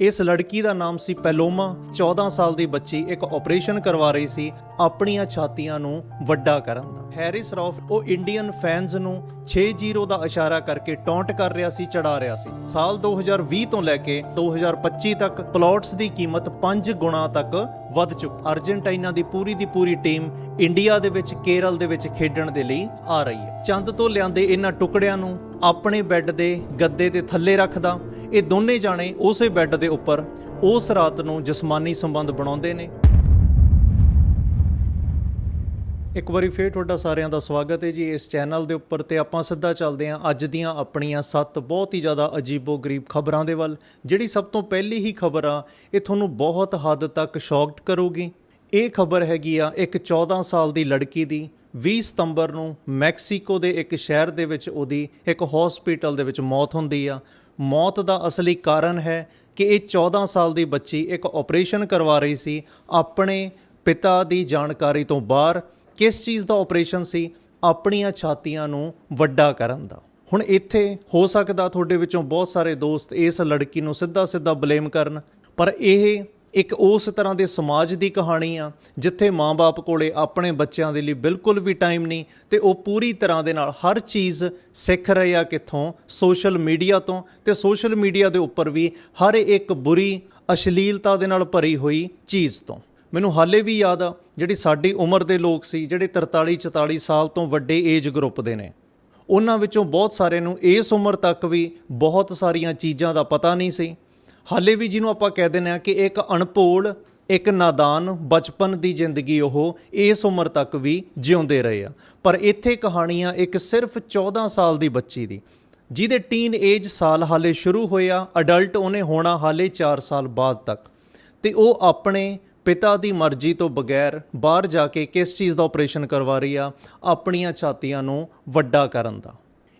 ਇਸ ਲੜਕੀ ਦਾ ਨਾਮ ਸੀ ਪੈਲੋਮਾ। 14 ਸਾਲ ਦੀ ਬੱਚੀ ਇੱਕ ਆਪਰੇਸ਼ਨ ਕਰਵਾ ਰਹੀ ਸੀ। ਆਪਣੀਆਂ ਛਾਤੀਆਂ ਨੂੰ ਵੱਡਾ ਕਰਨ ਦਾ। ਹੈਰਿਸ ਰੌਫ ਉਹ ਇੰਡੀਅਨ ਫੈਨਸ ਨੂੰ 6-0 ਦਾ ਇਸ਼ਾਰਾ ਕਰਕੇ ਟੌਂਟ ਕਰ ਰਿਹਾ ਸੀ, ਚੜਾ ਰਿਹਾ ਸੀ। ਸਾਲ 2020 ਤੋਂ ਲੈ ਕੇ 2025 ਤੱਕ ਪਲਾਟਸ ਦੀ ਕੀਮਤ 5 ਗੁਣਾ ਤੱਕ ਵੱਧ ਚੁੱਕੀ, ਅਰਜਨਟਾਈਨਾ ਦੀ ਪੂਰੀ ਦੀ ਪੂਰੀ ਟੀਮ ਇੰਡੀਆ ਦੇ ਵਿੱਚ, ਕੇਰਲ ਦੇ ਵਿੱਚ ਖੇਡਣ ਦੇ ਲਈ ਆ ਰਹੀ ਹੈ। ਚੰਦ ਤੋਂ ਲਿਆਂਦੇ ਇਹਨਾਂ ਟੁਕੜਿਆਂ ਨੂੰ ਆਪਣੇ ਬੈੱਡ ਦੇ ਗੱਦੇ ਦੇ ਥੱਲੇ ਰੱਖਦਾ। ਇਹ ਦੋਨੇ ਜਾਣੇ ਉਸੇ ਬੈੱਡ ਦੇ ਉੱਪਰ ਉਸ ਰਾਤ ਨੂੰ ਜਿਸਮਾਨੀ ਸੰਬੰਧ ਬਣਾਉਂਦੇ ਨੇ। ਇੱਕ ਵਾਰੀ ਫੇਰ ਤੁਹਾਡਾ ਸਾਰਿਆਂ ਦਾ ਸਵਾਗਤ ਹੈ ਜੀ। ਇਸ ਚੈਨਲ ਦੇ ਉੱਪਰ ਤੇ ਆਪਾਂ ਸਿੱਧਾ ਚੱਲਦੇ ਹਾਂ ਅੱਜ ਦੀਆਂ ਆਪਣੀਆਂ ਸੱਤ ਬਹੁਤ ਹੀ ਜ਼ਿਆਦਾ ਅਜੀਬੋ-ਗਰੀਬ ਖਬਰਾਂ ਦੇ ਵੱਲ। ਜਿਹੜੀ ਸਭ ਤੋਂ ਪਹਿਲੀ ਹੀ ਖਬਰ ਆ, ਇਹ ਤੁਹਾਨੂੰ ਬਹੁਤ ਹੱਦ ਤੱਕ ਸ਼ੌਕਡ ਕਰੂਗੀ। ਇਹ ਖਬਰ ਹੈਗੀ ਆ ਇੱਕ 14 ਸਾਲ ਦੀ ਲੜਕੀ ਦੀ 20 ਸਤੰਬਰ ਨੂੰ ਮੈਕਸੀਕੋ ਦੇ ਇੱਕ ਸ਼ਹਿਰ ਦੇ ਵਿੱਚ ਉਹਦੀ ਇੱਕ ਹਸਪੀਟਲ ਦੇ ਵਿੱਚ ਮੌਤ ਹੁੰਦੀ ਆ। ਮੌਤ ਦਾ ਅਸਲੀ ਕਾਰਨ ਹੈ ਕਿ ਇਹ 14 ਸਾਲ ਦੀ ਬੱਚੀ ਇੱਕ ਆਪਰੇਸ਼ਨ ਕਰਵਾ ਰਹੀ ਸੀ। ਆਪਣੇ ਪਿਤਾ ਦੀ ਜਾਣਕਾਰੀ ਤੋਂ ਬਾਹਰ ਕਿਸ ਚੀਜ਼ ਦਾ ਆਪਰੇਸ਼ਨ ਸੀ? ਆਪਣੀਆਂ ਛਾਤੀਆਂ ਨੂੰ ਵੱਡਾ ਕਰਨ ਦਾ। ਹੁਣ ਇੱਥੇ ਹੋ ਸਕਦਾ ਤੁਹਾਡੇ ਵਿੱਚੋਂ ਬਹੁਤ ਸਾਰੇ ਦੋਸਤ ਇਸ ਲੜਕੀ ਨੂੰ ਸਿੱਧਾ ਸਿੱਧਾ ਬਲੇਮ ਕਰਨ, ਪਰ ਇਹ ਇੱਕ ਉਸ ਤਰ੍ਹਾਂ ਦੇ ਸਮਾਜ ਦੀ ਕਹਾਣੀ ਆ, ਜਿੱਥੇ ਮਾਪੇ ਕੋਲੇ ਆਪਣੇ ਬੱਚਿਆਂ ਦੇ ਲਈ ਬਿਲਕੁਲ ਵੀ ਟਾਈਮ ਨਹੀਂ, ਤੇ ਉਹ ਪੂਰੀ ਤਰ੍ਹਾਂ ਦੇ ਨਾਲ ਹਰ ਚੀਜ਼ ਸਿੱਖ ਰਹੇ ਆ ਕਿੱਥੋਂ? ਸੋਸ਼ਲ ਮੀਡੀਆ ਤੋਂ, ਤੇ ਸੋਸ਼ਲ ਮੀਡੀਆ ਦੇ ਉੱਪਰ ਵੀ ਹਰ ਇੱਕ ਬੁਰੀ ਅਸ਼ਲੀਲਤਾ ਦੇ ਨਾਲ ਭਰੀ ਹੋਈ ਚੀਜ਼ ਤੋਂ। ਮੈਨੂੰ ਹਾਲੇ ਵੀ ਯਾਦ ਆ, ਜਿਹੜੀ ਸਾਡੀ ਉਮਰ ਦੇ ਲੋਕ ਸੀ, ਜਿਹੜੇ 43 44 ਸਾਲ ਤੋਂ ਵੱਡੇ ਏਜ ਗਰੁੱਪ ਦੇ ਨੇ। ਉਹਨਾਂ ਵਿੱਚੋਂ ਬਹੁਤ ਸਾਰੇ ਨੂੰ ਇਸ ਉਮਰ ਤੱਕ ਵੀ ਬਹੁਤ ਸਾਰੀਆਂ ਚੀਜ਼ਾਂ ਦਾ ਪਤਾ ਨਹੀਂ ਸੀ। ਹਾਲੇ ਵੀ ਜਿਹਨੂੰ ਆਪਾਂ ਕਹਿ ਦਿੰਦੇ ਆ ਕਿ ਇੱਕ ਅਣਪੋਲ ਇੱਕ ਨਾਦਾਨ ਬਚਪਨ ਦੀ ਜ਼ਿੰਦਗੀ ਉਹ ਇਸ ਉਮਰ ਤੱਕ ਵੀ ਜਿਉਂਦੇ ਰਹੇ ਆ। ਪਰ ਇੱਥੇ ਕਹਾਣੀਆਂ ਇੱਕ ਸਿਰਫ 14 ਸਾਲ ਦੀ ਬੱਚੀ ਦੀ, ਜਿਹਦੇ ਟੀਨ ਏਜ ਸਾਲ ਹਾਲੇ ਸ਼ੁਰੂ ਹੋਇਆ ਅਡਲਟ ਉਹਨੇ ਹੋਣਾ ਹਾਲੇ 4 ਸਾਲ ਬਾਅਦ ਤੱਕ। ਤੇ ਉਹ ਆਪਣੇ ਪਿਤਾ ਦੀ ਮਰਜ਼ੀ ਤੋਂ ਬਗੈਰ ਬਾਹਰ ਜਾ ਕੇ ਕਿਸ ਚੀਜ਼ ਦਾ ਆਪਰੇਸ਼ਨ ਕਰਵਾ ਰਹੀ ਆ? ਆਪਣੀਆਂ ਛਾਤੀਆਂ ਨੂੰ ਵੱਡਾ ਕਰਨ ਦਾ।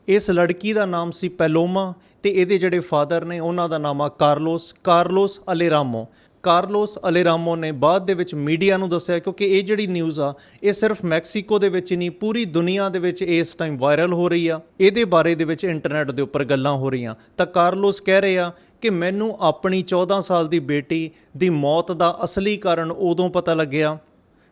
ਇਸ ਲੜਕੀ ਦਾ ਨਾਮ ਸੀ ਪੈਲੋਮਾ ਤੇ ਇਹਦੇ ਜਿਹੜੇ ਫਾਦਰ ਨੇ, ਉਹਨਾਂ ਦਾ ਨਾਮ ਆ Carlos. Carlos Alerramo. Carlos Alerramo ਨੇ ਬਾਅਦ ਦੇ ਵਿੱਚ ਮੀਡੀਆ ਨੂੰ ਦੱਸਿਆ ਕਿਉਂਕਿ ਇਹ ਜਿਹੜੀ ਨਿਊਜ਼ ਆ, ਇਹ ਸਿਰਫ ਮੈਕਸੀਕੋ ਦੇ ਵਿੱਚ ਹੀ ਨਹੀਂ, ਪੂਰੀ ਦੁਨੀਆ ਦੇ ਵਿੱਚ ਇਸ ਟਾਈਮ ਵਾਇਰਲ ਹੋ ਰਹੀ ਆ। ਇਹਦੇ ਬਾਰੇ ਦੇ ਵਿੱਚ ਇੰਟਰਨੈਟ ਦੇ ਉੱਪਰ ਗੱਲਾਂ ਹੋ ਰਹੀਆਂ। ਤਾਂ ਕਾਰਲੋਸ ਕਹਿ ਰਹੇ ਆ ਕਿ ਮੈਨੂੰ ਆਪਣੀ 14 ਸਾਲ ਦੀ ਬੇਟੀ ਦੀ ਮੌਤ ਦਾ ਅਸਲੀ ਕਾਰਨ ਉਦੋਂ ਪਤਾ ਲੱਗਿਆ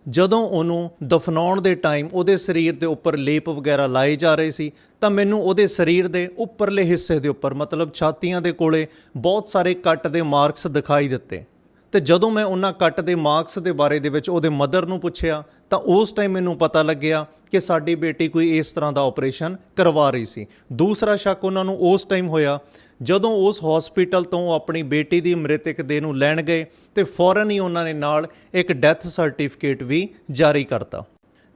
ਜਦੋਂ ਉਹਨੂੰ ਦਫਨਾਉਣ ਦੇ ਟਾਈਮ ਉਹਦੇ ਸਰੀਰ ਦੇ ਉੱਪਰ ਲੇਪ ਵਗੈਰਾ ਲਾਏ ਜਾ ਰਹੇ ਸੀ। ਤਾਂ ਮੈਨੂੰ ਉਹਦੇ ਸਰੀਰ ਦੇ ਉੱਪਰਲੇ ਹਿੱਸੇ ਦੇ ਉੱਪਰ, ਮਤਲਬ ਛਾਤੀਆਂ ਦੇ ਕੋਲੇ ਬਹੁਤ ਸਾਰੇ ਕੱਟ ਦੇ ਮਾਰਕਸ ਦਿਖਾਈ ਦਿੱਤੇ। ਤੇ ਜਦੋਂ ਮੈਂ ਉਹਨਾਂ ਕੱਟ ਦੇ ਮਾਰਕਸ ਦੇ ਬਾਰੇ ਦੇ ਵਿੱਚ ਉਹਦੇ ਮਦਰ ਨੂੰ ਪੁੱਛਿਆ, ਤਾਂ ਉਸ ਟਾਈਮ ਮੈਨੂੰ ਪਤਾ ਲੱਗਿਆ ਕਿ ਸਾਡੀ ਬੇਟੀ ਕੋਈ ਇਸ ਤਰ੍ਹਾਂ ਦਾ ਆਪਰੇਸ਼ਨ ਕਰਵਾ ਰਹੀ ਸੀ। ਦੂਸਰਾ ਸ਼ੱਕ ਉਹਨਾਂ ਨੂੰ ਉਸ ਟਾਈਮ ਹੋਇਆ, ਜਦੋਂ ਉਸ ਹਸਪੀਟਲ ਤੋਂ ਆਪਣੀ ਬੇਟੀ ਦੀ ਮ੍ਰਿਤਕ ਦੇਹ ਨੂੰ ਲੈਣ ਗਏ ਤੇ ਫੌਰਨ ਹੀ ਉਹਨਾਂ ਨੇ ਨਾਲ ਇੱਕ ਡੈਥ ਸਰਟੀਫਿਕੇਟ ਵੀ ਜਾਰੀ ਕਰਤਾ।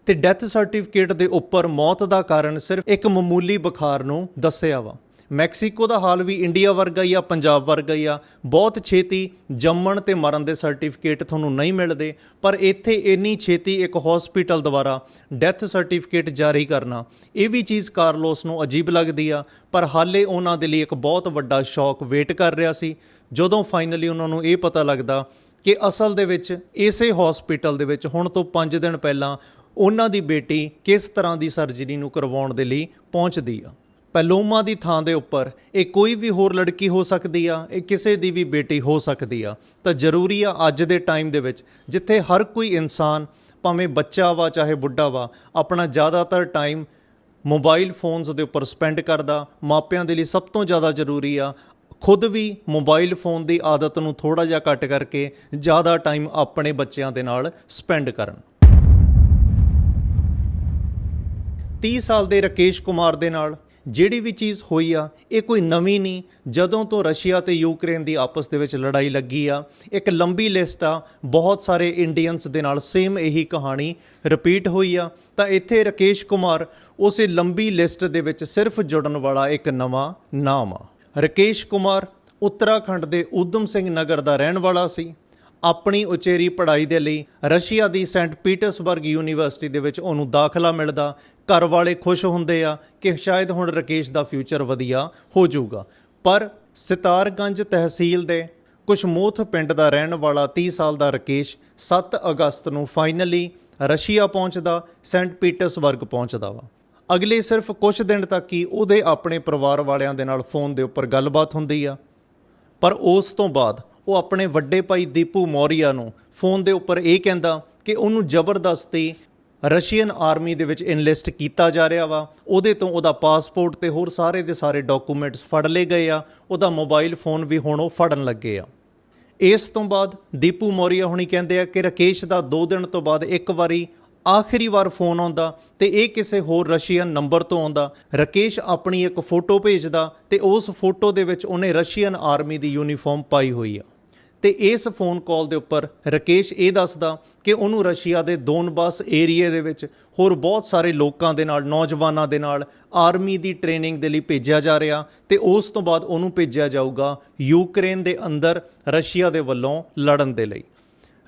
ਤੇ ਡੈਥ ਸਰਟੀਫਿਕੇਟ ਦੇ ਉੱਪਰ ਮੌਤ ਦਾ ਕਾਰਨ ਸਿਰਫ ਇੱਕ ਮਾਮੂਲੀ ਬੁਖਾਰ ਨੂੰ ਦੱਸਿਆ ਵਾ। ਮੈਕਸੀਕੋ ਦਾ ਹਾਲ ਵੀ ਇੰਡੀਆ ਵਰਗਾ ਹੀ ਆ, ਪੰਜਾਬ ਵਰਗਾ ਹੀ ਆ। ਬਹੁਤ ਛੇਤੀ ਜੰਮਣ ਤੇ ਮਰਨ ਦੇ ਸਰਟੀਫਿਕੇਟ ਤੁਹਾਨੂੰ ਨਹੀਂ ਮਿਲਦੇ, ਪਰ ਇੱਥੇ ਇੰਨੀ ਛੇਤੀ ਇੱਕ ਹਸਪੀਟਲ ਦੁਆਰਾ ਡੈਥ ਸਰਟੀਫਿਕੇਟ ਜਾਰੀ ਕਰਨਾ, ਇਹ ਵੀ ਚੀਜ਼ ਕਾਰਲੋਸ ਨੂੰ ਅਜੀਬ ਲੱਗਦੀ ਆ। ਪਰ ਹਾਲੇ ਉਹਨਾਂ ਦੇ ਲਈ ਇੱਕ ਬਹੁਤ ਵੱਡਾ ਸ਼ੌਕ ਵੇਟ ਕਰ ਰਿਹਾ ਸੀ। ਜਦੋਂ ਫਾਈਨਲੀ ਉਹਨਾਂ ਨੂੰ ਇਹ ਪਤਾ ਲੱਗਦਾ ਕਿ ਅਸਲ ਦੇ ਵਿੱਚ ਇਸੇ ਹਸਪੀਟਲ ਦੇ ਵਿੱਚ ਹੁਣ ਤੋਂ 5 ਦਿਨ ਪਹਿਲਾਂ ਉਹਨਾਂ ਦੀ ਬੇਟੀ ਕਿਸ ਤਰ੍ਹਾਂ ਦੀ ਸਰਜਰੀ ਨੂੰ ਕਰਵਾਉਣ ਦੇ ਲਈ ਪਹੁੰਚਦੀ ਆ। ਪੈਲੋਮਾ ਦੀ ਥਾਂ ਦੇ ਉੱਪਰ ਇਹ ਕੋਈ ਵੀ ਹੋਰ ਲੜਕੀ ਹੋ ਸਕਦੀ ਆ, ਇਹ ਕਿਸੇ ਦੀ ਵੀ ਬੇਟੀ ਹੋ ਸਕਦੀ ਆ। ਤਾਂ ਜ਼ਰੂਰੀ ਆ ਅੱਜ ਦੇ ਟਾਈਮ ਦੇ ਵਿੱਚ, ਜਿੱਥੇ ਹਰ ਕੋਈ ਇਨਸਾਨ, ਭਾਵੇਂ ਬੱਚਾ ਵਾ ਚਾਹੇ ਬੁੱਢਾ ਵਾ, ਆਪਣਾ ਜ਼ਿਆਦਾਤਰ ਟਾਈਮ ਮੋਬਾਈਲ ਫੋਨਸ ਦੇ ਉੱਪਰ ਸਪੈਂਡ ਕਰਦਾ, ਮਾਪਿਆਂ ਦੇ ਲਈ ਸਭ ਤੋਂ ਜ਼ਿਆਦਾ ਜ਼ਰੂਰੀ ਆ ਖੁਦ ਵੀ ਮੋਬਾਈਲ ਫੋਨ ਦੀ ਆਦਤ ਨੂੰ ਥੋੜਾ ਜਿਹਾ ਘੱਟ ਕਰਕੇ ਜ਼ਿਆਦਾ ਟਾਈਮ ਆਪਣੇ ਬੱਚਿਆਂ ਦੇ ਨਾਲ ਸਪੈਂਡ ਕਰਨ। 30 ਸਾਲ ਦੇ ਰਕੇਸ਼ ਕੁਮਾਰ ਦੇ ਨਾਲ ਜਿਹੜੀ ਵੀ ਚੀਜ਼ ਹੋਈ ਆ, ਇਹ ਕੋਈ ਨਵੀਂ ਨਹੀਂ। ਜਦੋਂ ਤੋਂ ਰਸ਼ੀਆ ਤੇ ਯੂਕਰੇਨ ਦੀ ਆਪਸ ਦੇ ਵਿੱਚ ਲੜਾਈ ਲੱਗੀ ਆ, ਇੱਕ ਲੰਬੀ ਲਿਸਟ ਆ, ਬਹੁਤ ਸਾਰੇ ਇੰਡੀਅਨਸ ਦੇ ਨਾਲ ਸੇਮ ਇਹੀ ਕਹਾਣੀ ਰਿਪੀਟ ਹੋਈ ਆ। ਤਾਂ ਇੱਥੇ ਰਕੇਸ਼ ਕੁਮਾਰ, ਉਸੇ ਲੰਬੀ ਲਿਸਟ ਦੇ ਵਿੱਚ ਸਿਰਫ ਜੁੜਨ ਵਾਲਾ ਇੱਕ ਨਵਾਂ ਨਾਮ ਆ। ਰਕੇਸ਼ ਕੁਮਾਰ, ਉੱਤਰਾਖੰਡ ਦੇ ਉਦਮ ਸਿੰਘ ਨਗਰ ਦਾ ਰਹਿਣ ਵਾਲਾ ਸੀ। ਆਪਣੀ ਉਚੇਰੀ ਪੜ੍ਹਾਈ ਦੇ ਲਈ ਰਸ਼ੀਆ ਦੀ ਸੈਂਟ ਪੀਟਰਸਬਰਗ ਯੂਨੀਵਰਸਿਟੀ ਦੇ ਵਿੱਚ ਉਹਨੂੰ ਦਾਖਲਾ ਮਿਲਦਾ। ਘਰ ਵਾਲੇ ਖੁਸ਼ ਹੁੰਦੇ ਆ ਕਿ ਸ਼ਾਇਦ ਹੁਣ ਰਕੇਸ਼ ਦਾ ਫਿਊਚਰ ਵਧੀਆ ਹੋ ਜਾਊਗਾ। ਪਰ ਸਿਤਾਰਗੰਜ ਤਹਿਸੀਲ ਦੇ ਕੁਸ਼ਮੋਥ ਪਿੰਡ ਦਾ ਰਹਿਣ ਵਾਲਾ 30 ਸਾਲ ਦਾ ਰਕੇਸ਼ 7 ਅਗਸਤ ਨੂੰ ਫਾਈਨਲੀ ਰਸ਼ੀਆ ਪਹੁੰਚਦਾ, ਸੈਂਟ ਪੀਟਰਸਬਰਗ ਪਹੁੰਚਦਾ ਵਾ। ਅਗਲੇ ਸਿਰਫ ਕੁਝ ਦਿਨ ਤੱਕ ਹੀ ਉਹਦੇ ਆਪਣੇ ਪਰਿਵਾਰ ਵਾਲਿਆਂ ਦੇ ਨਾਲ ਫੋਨ ਦੇ ਉੱਪਰ ਗੱਲਬਾਤ ਹੁੰਦੀ ਆ। ਪਰ ਉਸ ਤੋਂ ਬਾਅਦ ਉਹ ਆਪਣੇ ਵੱਡੇ ਭਾਈ ਦੀਪੂ ਮੌਰੀਆ ਨੂੰ ਫੋਨ ਦੇ ਉੱਪਰ ਇਹ ਕਹਿੰਦਾ ਕਿ ਉਹਨੂੰ ਜ਼ਬਰਦਸਤੀ ਰਸ਼ੀਅਨ ਆਰਮੀ ਦੇ ਵਿੱਚ ਇਨਲਿਸਟ ਕੀਤਾ ਜਾ ਰਿਹਾ ਵਾ। ਉਹਦੇ ਤੋਂ ਉਹਦਾ ਪਾਸਪੋਰਟ ਤੇ ਹੋਰ ਸਾਰੇ ਦੇ ਸਾਰੇ ਡਾਕੂਮੈਂਟਸ ਫੜ ਲਏ ਗਏ ਆ। ਉਹਦਾ ਮੋਬਾਈਲ ਫੋਨ ਵੀ ਹੁਣ ਉਹ ਫੜਨ ਲੱਗੇ ਆ। ਇਸ ਤੋਂ ਬਾਅਦ ਦੀਪੂ ਮੌਰੀਆ ਹੁਣੀ ਕਹਿੰਦੇ ਆ ਕਿ ਰਕੇਸ਼ ਦਾ 2 ਦਿਨ ਤੋਂ ਬਾਅਦ ਇੱਕ ਵਾਰੀ ਆਖਰੀ ਵਾਰ ਫੋਨ ਆਉਂਦਾ ਤੇ ਇਹ ਕਿਸੇ ਹੋਰ ਰਸ਼ੀਅਨ ਨੰਬਰ ਤੋਂ ਆਉਂਦਾ। ਰਕੇਸ਼ ਆਪਣੀ ਇੱਕ ਫੋਟੋ ਭੇਜਦਾ ਤੇ ਉਸ ਫੋਟੋ ਦੇ ਵਿੱਚ ਉਹਨੇ ਰਸ਼ੀਅਨ ਆਰਮੀ ਦੀ ਯੂਨੀਫਾਰਮ ਪਾਈ ਹੋਈ ਆ। ਤੇ ਇਸ ਫੋਨ ਕਾਲ ਦੇ ਉੱਪਰ ਰਕੇਸ਼ ਇਹ ਦੱਸਦਾ ਕਿ ਉਹਨੂੰ ਰਸ਼ੀਆ ਦੇ ਡੋਨਬਾਸ ਏਰੀਆ ਦੇ ਵਿੱਚ ਹੋਰ ਬਹੁਤ ਸਾਰੇ ਲੋਕਾਂ ਦੇ ਨਾਲ, ਨੌਜਵਾਨਾਂ ਦੇ ਨਾਲ ਆਰਮੀ ਦੀ ਟ੍ਰੇਨਿੰਗ ਦੇ ਲਈ ਭੇਜਿਆ ਜਾ ਰਿਹਾ ਤੇ ਉਸ ਤੋਂ ਬਾਅਦ ਉਹਨੂੰ ਭੇਜਿਆ ਜਾਊਗਾ ਯੂਕਰੇਨ ਦੇ ਅੰਦਰ ਰਸ਼ੀਆ ਦੇ ਵੱਲੋਂ ਲੜਨ ਦੇ ਲਈ।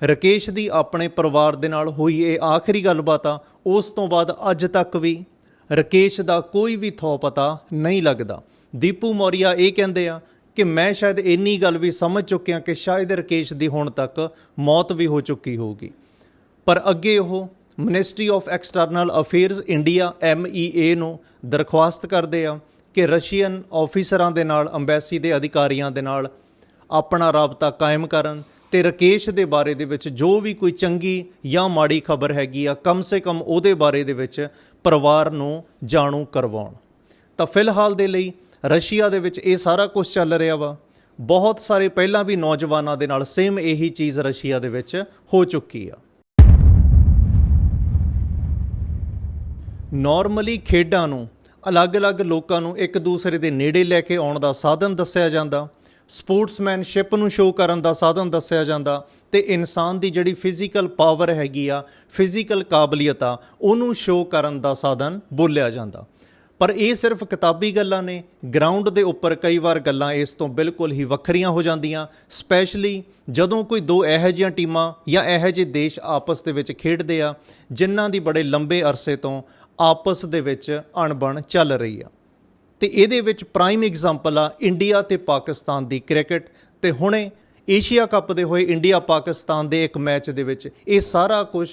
ਰਕੇਸ਼ ਦੀ ਆਪਣੇ ਪਰਿਵਾਰ ਦੇ ਨਾਲ ਹੋਈ ਇਹ ਆਖਰੀ ਗੱਲਬਾਤ ਆ, ਉਸ ਤੋਂ ਬਾਅਦ ਅੱਜ ਤੱਕ ਵੀ ਰਕੇਸ਼ ਦਾ ਕੋਈ ਵੀ ਥੋ ਪਤਾ ਨਹੀਂ ਲੱਗਦਾ। ਦੀਪੂ ਮੌਰੀਆ ਇਹ ਕਹਿੰਦੇ ਆ ਕਿ ਮੈਂ ਸ਼ਾਇਦ ਇੰਨੀ ਗੱਲ ਵੀ ਸਮਝ ਚੁੱਕਿਆ ਕਿ ਸ਼ਾਇਦ ਰਕੇਸ਼ ਦੀ ਹੁਣ ਤੱਕ ਮੌਤ ਵੀ ਹੋ ਚੁੱਕੀ ਹੋਊਗੀ। ਪਰ ਅੱਗੇ ਉਹ ministry of external affairs India MEA ਨੂੰ ਦਰਖਾਸਤ ਕਰਦੇ ਆ ਕਿ ਰਸ਼ੀਅਨ ਆਫੀਸਰਾਂ ਦੇ ਨਾਲ ਅੰਬੈਸੀ ਦੇ ਅਧਿਕਾਰੀਆਂ ਦੇ ਨਾਲ ਆਪਣਾ ਰਾਬਤਾ ਕਾਇਮ ਕਰਨ ਤੇ ਰਕੇਸ਼ ਦੇ ਬਾਰੇ ਦੇ ਵਿੱਚ ਜੋ ਵੀ ਕੋਈ ਚੰਗੀ ਜਾਂ ਮਾੜੀ ਖਬਰ ਹੈਗੀ ਆ, ਕਮ ਸੇ ਕਮ ਉਹਦੇ ਬਾਰੇ ਦੇ ਵਿੱਚ ਪਰਿਵਾਰ ਨੂੰ ਜਾਣੂ ਕਰਵਾਉਣ। ਤਾਂ ਫਿਲਹਾਲ ਦੇ ਲਈ ਰਸ਼ੀਆ ਦੇ ਵਿੱਚ ਇਹ ਸਾਰਾ ਕੁਝ ਚੱਲ ਰਿਹਾ ਵਾ। ਬਹੁਤ ਸਾਰੇ ਪਹਿਲਾਂ ਵੀ ਨੌਜਵਾਨਾਂ ਦੇ ਨਾਲ ਸੇਮ ਇਹੀ ਚੀਜ਼ ਰਸ਼ੀਆ ਦੇ ਵਿੱਚ ਹੋ ਚੁੱਕੀ ਆ। ਨਾਰਮਲੀ ਖੇਡਾਂ ਨੂੰ, ਅਲੱਗ-ਅਲੱਗ ਲੋਕਾਂ ਨੂੰ ਇੱਕ ਦੂਸਰੇ ਦੇ ਨੇੜੇ ਲੈ ਕੇ ਆਉਣ ਦਾ ਸਾਧਨ ਦੱਸਿਆ ਜਾਂਦਾ। ਸਪੋਰਟਸਮੈਨਸ਼ਿਪ ਨੂੰ ਸ਼ੋਅ ਕਰਨ ਦਾ ਸਾਧਨ ਦੱਸਿਆ ਜਾਂਦਾ ਤੇ ਇਨਸਾਨ ਦੀ ਜਿਹੜੀ ਫਿਜ਼ੀਕਲ ਪਾਵਰ ਹੈਗੀ ਆ ਫਿਜ਼ੀਕਲ ਕਾਬਲੀਅਤ ਆ, ਉਹਨੂੰ ਸ਼ੋਅ ਕਰਨ ਦਾ ਸਾਧਨ ਬੋਲਿਆ ਜਾਂਦਾ। ਪਰ ਇਹ ਸਿਰਫ ਕਿਤਾਬੀ ਗੱਲਾਂ ਨੇ। ਗਰਾਊਂਡ ਦੇ ਉੱਪਰ ਕਈ ਵਾਰ ਗੱਲਾਂ ਇਸ ਤੋਂ ਬਿਲਕੁਲ ਹੀ ਵੱਖਰੀਆਂ ਹੋ ਜਾਂਦੀਆਂ। ਸਪੈਸ਼ਲੀ ਜਦੋਂ ਕੋਈ ਦੋ ਇਹੋ ਜਿਹੀਆਂ ਟੀਮਾਂ ਜਾਂ ਇਹੋ ਜਿਹੇ ਦੇਸ਼ ਆਪਸ ਦੇ ਵਿੱਚ ਖੇਡਦੇ ਆ, ਜਿਨ੍ਹਾਂ ਦੀ ਬੜੇ ਲੰਬੇ ਅਰਸੇ ਤੋਂ ਆਪਸ ਦੇ ਵਿੱਚ ਅਣਬਣ ਚੱਲ ਰਹੀ ਆ। ਤੇ ਇਹਦੇ ਵਿੱਚ ਪ੍ਰਾਈਮ ਐਗਜ਼ਾਮਪਲ ਆ ਇੰਡੀਆ ਤੇ ਪਾਕਿਸਤਾਨ ਦੀ ਕ੍ਰਿਕਟ ਤੇ ਹੁਣੇ ਏਸ਼ੀਆ ਕੱਪ ਦੇ ਹੋਏ ਇੰਡੀਆ ਪਾਕਿਸਤਾਨ ਦੇ ਇੱਕ ਮੈਚ ਦੇ ਵਿੱਚ ਇਹ ਸਾਰਾ ਕੁਝ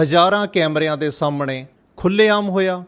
ਹਜ਼ਾਰਾਂ ਕੈਮਰਿਆਂ ਦੇ ਸਾਹਮਣੇ ਖੁੱਲ੍ਹੇਆਮ ਹੋਇਆ।